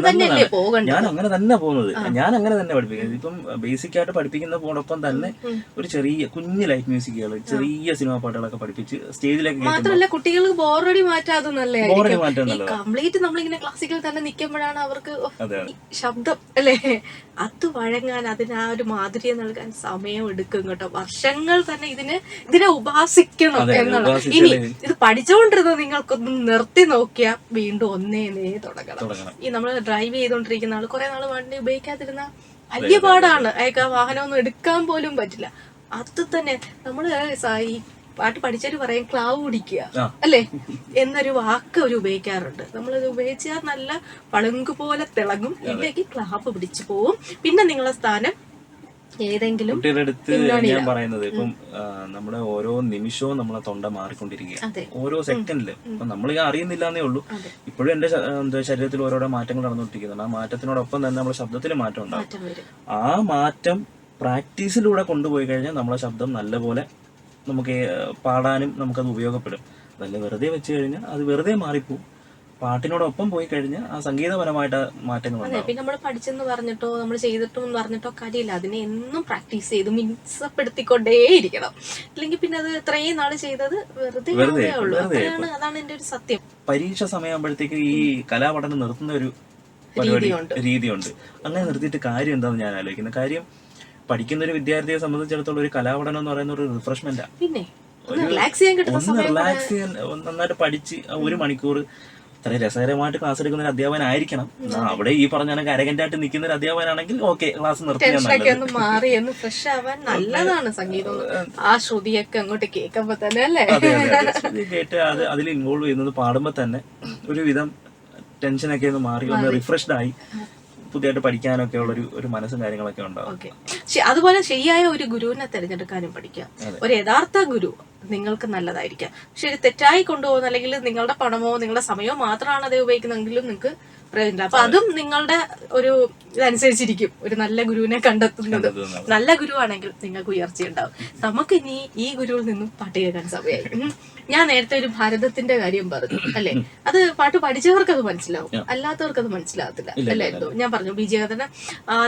തന്നെയല്ലേ. പോകണ്ടത് ഞാൻ അങ്ങനെ തന്നെ പോകുന്നത്. ഞാൻ അങ്ങനെ തന്നെ പഠിപ്പിക്കുന്നത്. ഇപ്പം ബേസിക് ആയിട്ട് പഠിപ്പിക്കുന്ന പഠിപ്പിക്കുന്നതോടൊപ്പം തന്നെ ഒരു ചെറിയ കുഞ്ഞു ലൈഫ് മ്യൂസിക്കുകൾ ചെറിയ സിനിമാ പാട്ടുകളൊക്കെ പഠിപ്പിച്ച് സ്റ്റേജിലേക്ക് മാത്രമല്ല കുട്ടികൾക്ക് ബോറടി മാറ്റാതെ ബോറടി മാറ്റാൻ ഈ നല്ലതാണ് കംപ്ലീറ്റ് നമ്മളിങ്ങനെ ക്ലാസിക്കൽ തന്നെ നിൽക്കുമ്പോഴാണ് അവർക്ക് ശബ്ദം അല്ലേ? അത് വഴങ്ങാൻ അതിന് ആ ഒരു മാധുര്യം നൽകാൻ സമയം എടുക്കും കേട്ടോ. വർഷങ്ങൾ തന്നെ ഇതിന് ഇതിനെ ഉപാസിക്കണം അതെ, അതെ, എന്നുള്ള ഉപാസിച്ചാലേ- ഇനി ഇത് പഠിച്ചുകൊണ്ടിരുന്നത് നിങ്ങൾക്കൊന്ന് നിർത്തി നോക്കിയാൽ വീണ്ടും ഒന്നേ നേ തുടങ്ങണം. ഈ നമ്മൾ ഡ്രൈവ് ചെയ്തോണ്ടിരിക്കുന്ന ആൾ കുറെ നാൾ വണ്ടി ഉപയോഗിക്കാതിരുന്ന വലിയ പാടാണ് അയാൾക്ക് ആ വാഹനമൊന്നും എടുക്കാൻ പോലും പറ്റില്ല. അത് തന്നെ നമ്മൾ ഈ പാട്ട് പഠിച്ചവര് പറയും ക്ലാവ് പിടിക്കുക. അല്ലെ അല്ലേ? എന്നൊരു വാക്ക് അവർ ഉപയോഗിക്കാറുണ്ട്. നമ്മളത് ഉപയോഗിച്ചാൽ നല്ല പളുങ്ക് പോലെ തിളങ്ങും. ഇല്ലെങ്കിൽ ക്ലാവ് പിടിച്ചു പോവും. പിന്നെ നിങ്ങളെ സ്ഥാനം ഏതെങ്കിലും അടുത്ത് ഞാൻ പറയുന്നത് ഇപ്പം നമ്മുടെ ഓരോ നിമിഷവും നമ്മളെ തൊണ്ട മാറിക്കൊണ്ടിരിക്കുക ഓരോ സെക്കൻഡിൽ. ഇപ്പൊ നമ്മൾ അറിയുന്നില്ല എന്നേ ഉള്ളൂ. ഇപ്പോഴും എന്റെ എന്താ ശരീരത്തിൽ ഓരോരോ മാറ്റങ്ങൾ നടന്നുകൊണ്ടിരിക്കുന്നുണ്ട്. ആ മാറ്റത്തിനോടൊപ്പം തന്നെ നമ്മുടെ ശബ്ദത്തിൽ മാറ്റം ഉണ്ടാവും. ആ മാറ്റം പ്രാക്ടീസിലൂടെ കൊണ്ടുപോയി കഴിഞ്ഞാൽ നമ്മളെ ശബ്ദം നല്ലപോലെ നമുക്ക് പാടാനും നമുക്കത് ഉപയോഗപ്പെടും. അതല്ല വെറുതെ വെച്ച് കഴിഞ്ഞാൽ അത് വെറുതെ മാറിപ്പോവും. പാട്ടിനോടൊപ്പം പോയി കഴിഞ്ഞ് ആ സംഗീതപരമായിട്ട് മാറ്റങ്ങൾ അതെ പിന്നെ നമ്മൾ പഠിച്ചെന്ന് പറഞ്ഞിട്ടോ നമ്മൾ ചെയ്തിട്ടോ പറഞ്ഞിട്ടോ കാര്യമില്ല. അതിനെ എന്നും പ്രാക്ടീസ് ചെയ്ത് മിനുസപ്പെടുത്തിക്കൊണ്ടേയിരിക്കണം. അല്ലെങ്കിൽ പിന്നെ അത് ഇത്രയും നാൾ ചെയ്തത് വെറുതെ ഉള്ളൂ. അതാണ് അതാണ് എന്റെ ഒരു സത്യം. പരീക്ഷ സമയമാകുമ്പോഴത്തേക്ക് ഈ കലാപഠനം നിർത്തുന്ന ഒരു രീതിയുണ്ട്. അങ്ങനെ നിർത്തിയിട്ട് കാര്യം എന്താണെന്ന് ഞാൻ ആലോചിക്കുന്നത് കാര്യം പഠിക്കുന്ന ഒരു വിദ്യാർത്ഥിയെ സംബന്ധിച്ചിടത്തോളം ഒരു കലാപഠനം എന്ന് പറയുന്ന ഒരു റിഫ്രഷ്മെന്റാ പിന്നെ ഒന്ന് റിലാക്സ് ചെയ്യാൻ നന്നായിട്ട് പഠിച്ച് ഒരു മണിക്കൂർ അത്ര രസകരമായിട്ട് ക്ലാസ് എടുക്കുന്ന ഒരു അധ്യാപകനായിരിക്കണം. ആയിരിക്കണം അവിടെ ഈ പറഞ്ഞ കണക്ക് അരകന്റായിട്ട് നിൽക്കുന്ന ഒരു അധ്യാപകനാണെങ്കിൽ ഓക്കെ ക്ലാസ് ഒന്ന് മാറി ഒന്ന് ഫ്രഷ് ആവാൻ നല്ലതാണ് സംഗീതം ആ ശ്രുതിയൊക്കെ അങ്ങോട്ട് കേൾക്കുമ്പോ തന്നെ അല്ലേ. കേട്ട് അത് അതിൽ ഇൻവോൾവ് ചെയ്യുന്നത് പാടുമ്പോ തന്നെ ഒരുവിധം ടെൻഷനൊക്കെ ഒന്ന് മാറി ഒന്ന് റിഫ്രഷ്ഡ് ആയി. പുതിയതായിട്ട് പഠിക്കാനൊക്കെ ഉള്ള ഒരു ഒരു മനസ്സും കാര്യങ്ങളൊക്കെ ഉണ്ടാവും. അതുപോലെ ശരിയായ ഒരു ഗുരുവിനെ തിരഞ്ഞെടുക്കാനും പഠിക്കാം. ഒരു യഥാർത്ഥ ഗുരു. നിങ്ങൾക്ക് നല്ലതായിരിക്കാം. പക്ഷെ ഇത് തെറ്റായി കൊണ്ടുപോകുന്ന അല്ലെങ്കിൽ നിങ്ങളുടെ പണമോ നിങ്ങളുടെ സമയമോ മാത്രമാണ് അത് ഉപയോഗിക്കുന്നതെങ്കിലും നിങ്ങൾക്ക് പ്രയോജനം അപ്പൊ അതും നിങ്ങളുടെ ഒരു ഇതനുസരിച്ചിരിക്കും. ഒരു നല്ല ഗുരുവിനെ കണ്ടെത്തുന്നത്. നല്ല ഗുരുവാണെങ്കിൽ നിങ്ങൾക്ക് ഉയർച്ചയുണ്ടാവും നമുക്ക് ഇനി ഈ ഗുരുവിൽ നിന്നും പാട്ട് കേൾക്കാൻ സമയമായി. ഞാൻ നേരത്തെ ഒരു ഭാരതത്തിന്റെ കാര്യം പറഞ്ഞു അല്ലെ? അത് പാട്ട് പഠിച്ചവർക്ക് അത് മനസ്സിലാവും. അല്ലാത്തവർക്ക് അത് മനസ്സിലാകത്തില്ല. അല്ലേ? എന്തോ ഞാൻ പറഞ്ഞു ബീജകഥന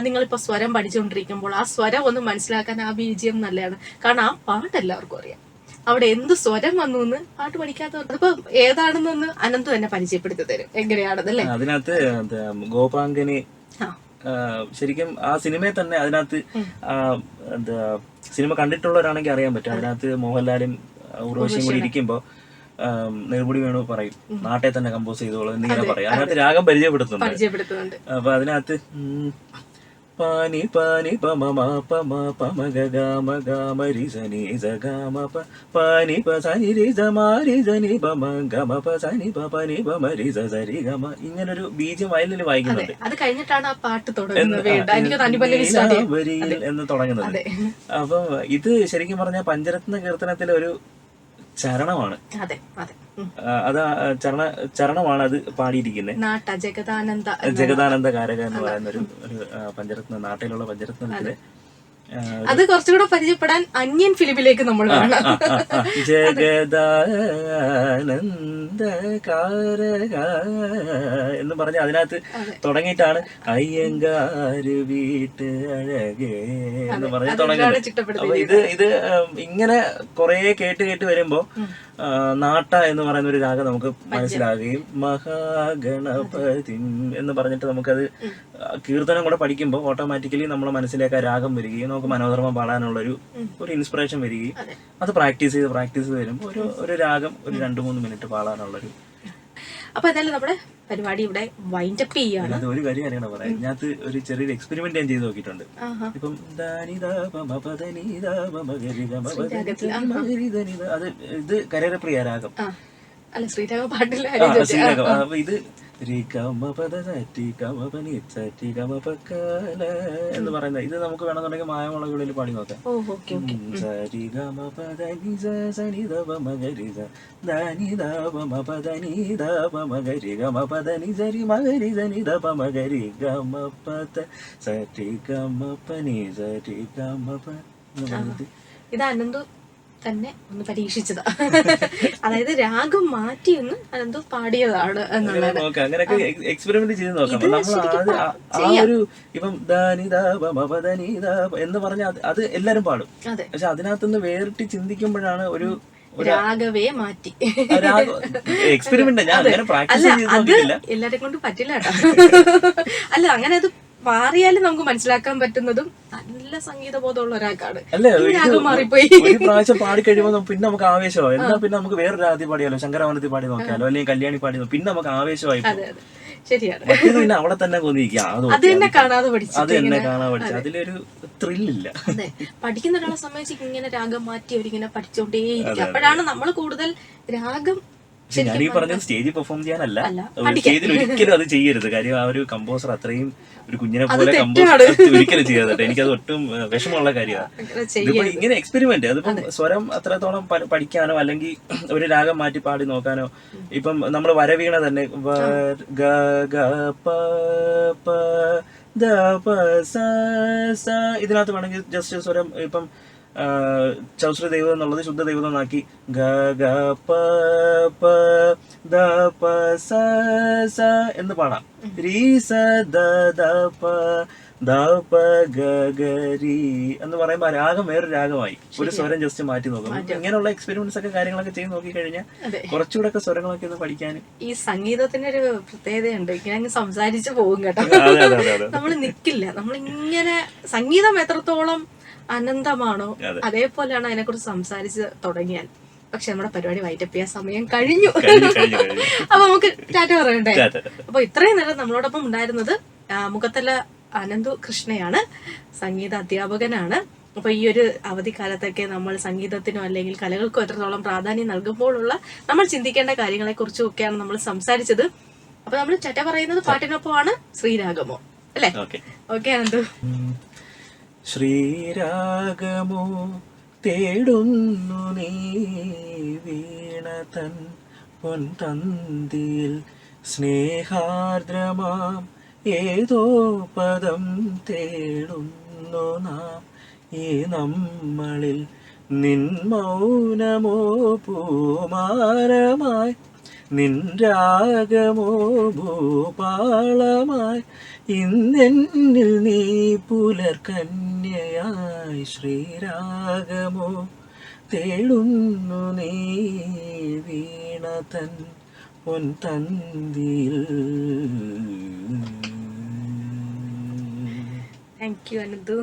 നിങ്ങളിപ്പോ സ്വരം പഠിച്ചുകൊണ്ടിരിക്കുമ്പോൾ ആ സ്വരം ഒന്ന് മനസ്സിലാക്കാൻ ആ ബീജിയം നല്ലതാണ്. കാരണം ആ പാട്ട് എല്ലാവർക്കും അറിയാം. അവിടെ എന്ത് സ്വരം വന്നു എന്ന് പാട്ട് പഠിക്കാത്തവർ അതിപ്പോ ഏതാണെന്നൊന്ന് അനന്തു തന്നെ പരിചയപ്പെടുത്തി തരും. എങ്ങനെയാണെന്നല്ലേ? അതിനകത്ത് ഗോപാങ്കന് ശരിക്കും ആ സിനിമയെ തന്നെ അതിനകത്ത് എന്താ സിനിമ കണ്ടിട്ടുള്ളവരാണെങ്കിൽ അറിയാൻ പറ്റും. അതിനകത്ത് മോഹൻലാലും ഉറവശം ഉർവശിയും കൂടി ഇരിക്കുമ്പോ നെടുപുടി വേണു പറയും. നാട്ടെ തന്നെ കമ്പോസ് ചെയ്തോളൂ എന്നിങ്ങനെ പറയും. അതിനകത്ത് രാഗം പരിചയപ്പെടുത്തുന്നു പരിചയപ്പെടുത്തുന്നുണ്ട്. അപ്പൊ അതിനകത്ത് പാനി പാനി മ പമ പ മ ഗ മ പ സ നി പ പ നി പ മ രി സ സ രി ഗ മ ഇങ്ങനൊരു ബീജം വയലിൽ വായിക്കുന്നുണ്ട്. അത് കഴിഞ്ഞിട്ടാണ് ആ പാട്ട് തുടങ്ങുന്നത്. എന്ന് തുടങ്ങുന്നത്. അപ്പൊ ഇത് ശരിക്കും പറഞ്ഞ പഞ്ചരത്ന കീർത്തനത്തിലെ ഒരു ചരണമാണ്. അതെ അതെ. അത് ചരണ ചരണമാണ് അത് പാടിയിരിക്കുന്നത് നാട്ട ജഗദാനന്ദ ജഗദാനന്ദ കാരക എന്ന് പറയുന്ന ഒരു പഞ്ചരത്ന നാട്ടിലുള്ള പഞ്ചരത്നത്തിലെ അത് കുറച്ചുകൂടെ പരിചയപ്പെടാൻ അന്യൻ ഫിലിമിലേക്ക് നമ്മൾ. എന്ന് പറഞ്ഞ അതിനകത്ത് തുടങ്ങിയിട്ടാണ് അയ്യങ്കാര് വീട്ട് അഴകേ എന്ന് പറഞ്ഞ് തുടങ്ങിയത്? അപ്പൊ ഇത് ഇത് ഇങ്ങനെ കൊറേ കേട്ട് കേട്ട് വരുമ്പോ നാട്ട എന്ന് പറയുന്ന ഒരു രാഗം നമുക്ക് മനസ്സിലാകുകയും മഹാഗണപതി എന്ന് പറഞ്ഞിട്ട് നമുക്കത് കീർത്തനം കൂടെ പഠിക്കുമ്പോൾ ഓട്ടോമാറ്റിക്കലി നമ്മുടെ മനസ്സിലേക്ക് ആ രാഗം വരികയും നമുക്ക് മനോധർമ്മം പാടാനുള്ളൊരു ഒരു ഇൻസ്പിറേഷൻ വരികയും അത്. പ്രാക്ടീസ് ചെയ്ത് പ്രാക്ടീസ് ചെയ്ത് വരുമ്പോൾ ഒരു ഒരു രാഗം ഒരു രണ്ട് മൂന്ന് മിനിറ്റ് പാടാനുള്ളൊരു അപ്പൊ എന്തായാലും നമ്മുടെ പരിപാടി ഇവിടെ വൈൻഡപ്പ് ചെയ്യാണ്. അത് ഒരു കാര്യം അറിയണം പറയാം. ഇതിനകത്ത് ഒരു ചെറിയൊരു എക്സ്പെരിമെന്റ് ഞാൻ ചെയ്ത് നോക്കിയിട്ടുണ്ട്. ഇപ്പം അത് ഇത് കരേരപ്രിയ രാഗം. അല്ല ശ്രീരാഗ പാട്ടില്ല. അപ്പൊ ഇത് എന്ന് പറയുന്നത് ഇത് നമുക്ക് വേണമെന്നുണ്ടെങ്കിൽ മായമുളകളിൽ പാടി നോക്കാം ഇത് അനന്തു. തന്നെ ഒന്ന് പരീക്ഷിച്ചതാ. അതായത് രാഗം മാറ്റി ഒന്ന് അതെന്തോ പാടിയതാണ് എന്നുള്ളത്. എക്സ്പെരിമെന്റ് ചെയ്ത് നോക്കാം. എന്ന് പറഞ്ഞ അത് എല്ലാരും പാടും. അതെ. പക്ഷെ അതിനകത്തുനിന്ന് വേറിട്ട് ചിന്തിക്കുമ്പോഴാണ് ഒരു രാഗവേ മാറ്റി. എക്സ്പെരിമെന്റ് ഞാൻ അല്ല പ്രാക്ടീസ് ചെയ്ത് അത് എല്ലാരെ കൊണ്ട് പറ്റില്ല അല്ല അങ്ങനെ അത് മാറിയാലും നമുക്ക് മനസ്സിലാക്കാൻ പറ്റുന്നതും നല്ല സംഗീത ബോധമുള്ള ഒരാൾക്കാണ് മാറിപ്പോയി. പ്രാവശ്യം പാടി കഴിയുമ്പോൾ പിന്നെ നമുക്ക് ആവേശമായി എന്നാ പിന്നെ നമുക്ക് വേറൊരു ആദ്യം പാടിയാലോ? ശങ്കരവനത്തിൽ പാടി നോക്കിയാലോ? അല്ലെങ്കിൽ കല്യാണി പാടി നോക്കാം പിന്നെ നമുക്ക് ആവേശമായി ശരിയാണ്. പിന്നെ അവിടെ തന്നെ അത് തന്നെ കാണാതെ അത് പഠിച്ചിട്ട് തന്നെ ഇങ്ങനെ പഠിച്ചു അതിലൊരു ത്രില്ലില്ല പഠിക്കുന്ന ഒരാളെ സംബന്ധിച്ച് ഇങ്ങനെ രാഗം മാറ്റി അവരിങ്ങനെ പഠിച്ചോണ്ടേ അപ്പോഴാണ് നമ്മൾ കൂടുതൽ രാഗം പക്ഷെ ഞാൻ ഈ പറഞ്ഞത് സ്റ്റേജിൽ പെർഫോം ചെയ്യാനല്ല. സ്റ്റേജിൽ ഒരിക്കലും അത് ചെയ്യരുത്. കാര്യം ആ ഒരു കമ്പോസർ അത്രയും ഒരു കുഞ്ഞിനെ പോലെ. കമ്പോസർ ഒരിക്കലും ചെയ്യാതെ എനിക്കത് ഒട്ടും വിഷമമുള്ള കാര്യമാണ്. ഇപ്പൊ ഇതിപ്പോ ഇങ്ങനെ എക്സ്പെരിമെന്റ് അതിപ്പം സ്വരം അത്രത്തോളം പഠിക്കാനോ അല്ലെങ്കിൽ ഒരു രാഗം മാറ്റി പാടി നോക്കാനോ ഇപ്പം നമ്മൾ വരവീണ തന്നെ ഗ, ഗ, പ, പ. ഇതിനകത്ത് വേണമെങ്കിൽ ജസ്റ്റ് സ്വരം ഇപ്പം ചൗശ്ര ദൈവം എന്നുള്ളത് ശുദ്ധ ദൈവം എന്നാക്കി. ഗ ഗ പ പ ദ പ സ സ എന്ന് പാടാം. രീ സ ദ ദ പ ദ പ ഗ ഗ രീ എന്ന് പറയുമ്പോൾ ആ രാഗം വേറൊരു രാഗമായി. ഒരു സ്വരം ജസ്റ്റ് മാറ്റി നോക്കും. ഇങ്ങനെയുള്ള എക്സ്പെരിമെന്റ്സ് ഒക്കെ കാര്യങ്ങളൊക്കെ ചെയ്ത് നോക്കി കഴിഞ്ഞാൽ. കുറച്ചുകൂടെ ഒക്കെ സ്വരങ്ങളൊക്കെ ഒന്ന് പഠിക്കാൻ ഈ സംഗീതത്തിന്റെ ഒരു പ്രത്യേകതയുണ്ട്. ഇങ്ങനെ അങ്ങ് സംസാരിച്ചു പോകും കേട്ടോ. നമ്മൾ നിക്കില്ല. നമ്മൾ ഇങ്ങനെ സംഗീതം എത്രത്തോളം അനന്തമാണോ? അതേപോലെയാണ് അതിനെ കുറിച്ച് സംസാരിച്ച് തുടങ്ങിയാൽ. പക്ഷെ നമ്മുടെ പരിപാടി വൈറ്റപ്പ് ചെയ്യാൻ സമയം കഴിഞ്ഞു. അപ്പൊ നമുക്ക് ടാറ്റ പറയണ്ടേ. അപ്പൊ ഇത്രയും നേരം നമ്മളോടൊപ്പം ഉണ്ടായിരുന്നത് മുഖത്തല്ല മുഖത്തല അനന്തു കൃഷ്ണയാണ്. സംഗീത അധ്യാപകനാണ്. അപ്പൊ ഈ ഒരു അവധിക്കാലത്തൊക്കെ നമ്മൾ സംഗീതത്തിനോ അല്ലെങ്കിൽ കലകൾക്കോ എത്രത്തോളം പ്രാധാന്യം നൽകുമ്പോഴുള്ള നമ്മൾ ചിന്തിക്കേണ്ട കാര്യങ്ങളെ കുറിച്ചും ഒക്കെയാണ് നമ്മൾ സംസാരിച്ചത്. അപ്പൊ നമ്മൾ ചറ്റ പറയുന്നത് പാട്ടിനൊപ്പമാണ് ശ്രീരാഗമോ അല്ലേ? ഓക്കെ അനന്തു. ശ്രീരാഗമോ തേടുന്നു നീ വീണതൻ പൊൻതന്തിയിൽ സ്നേഹാർദ്രമാം ഏതോ പദം തേടുന്നു നാം. ഈ നമ്മളിൽ നിൻ മൗനമോ പൂമാരമായി നിൻ രാഗമോ ഭൂപാളമായി ഇന്നെന്നിൽ നീ പുലർകന്യയായി ശ്രീരാഗമോ? തേടുന്നു നീ വീണ തൻ പൊൻ പൊൻതന്തിയിൽ താങ്ക് യു അനന്തു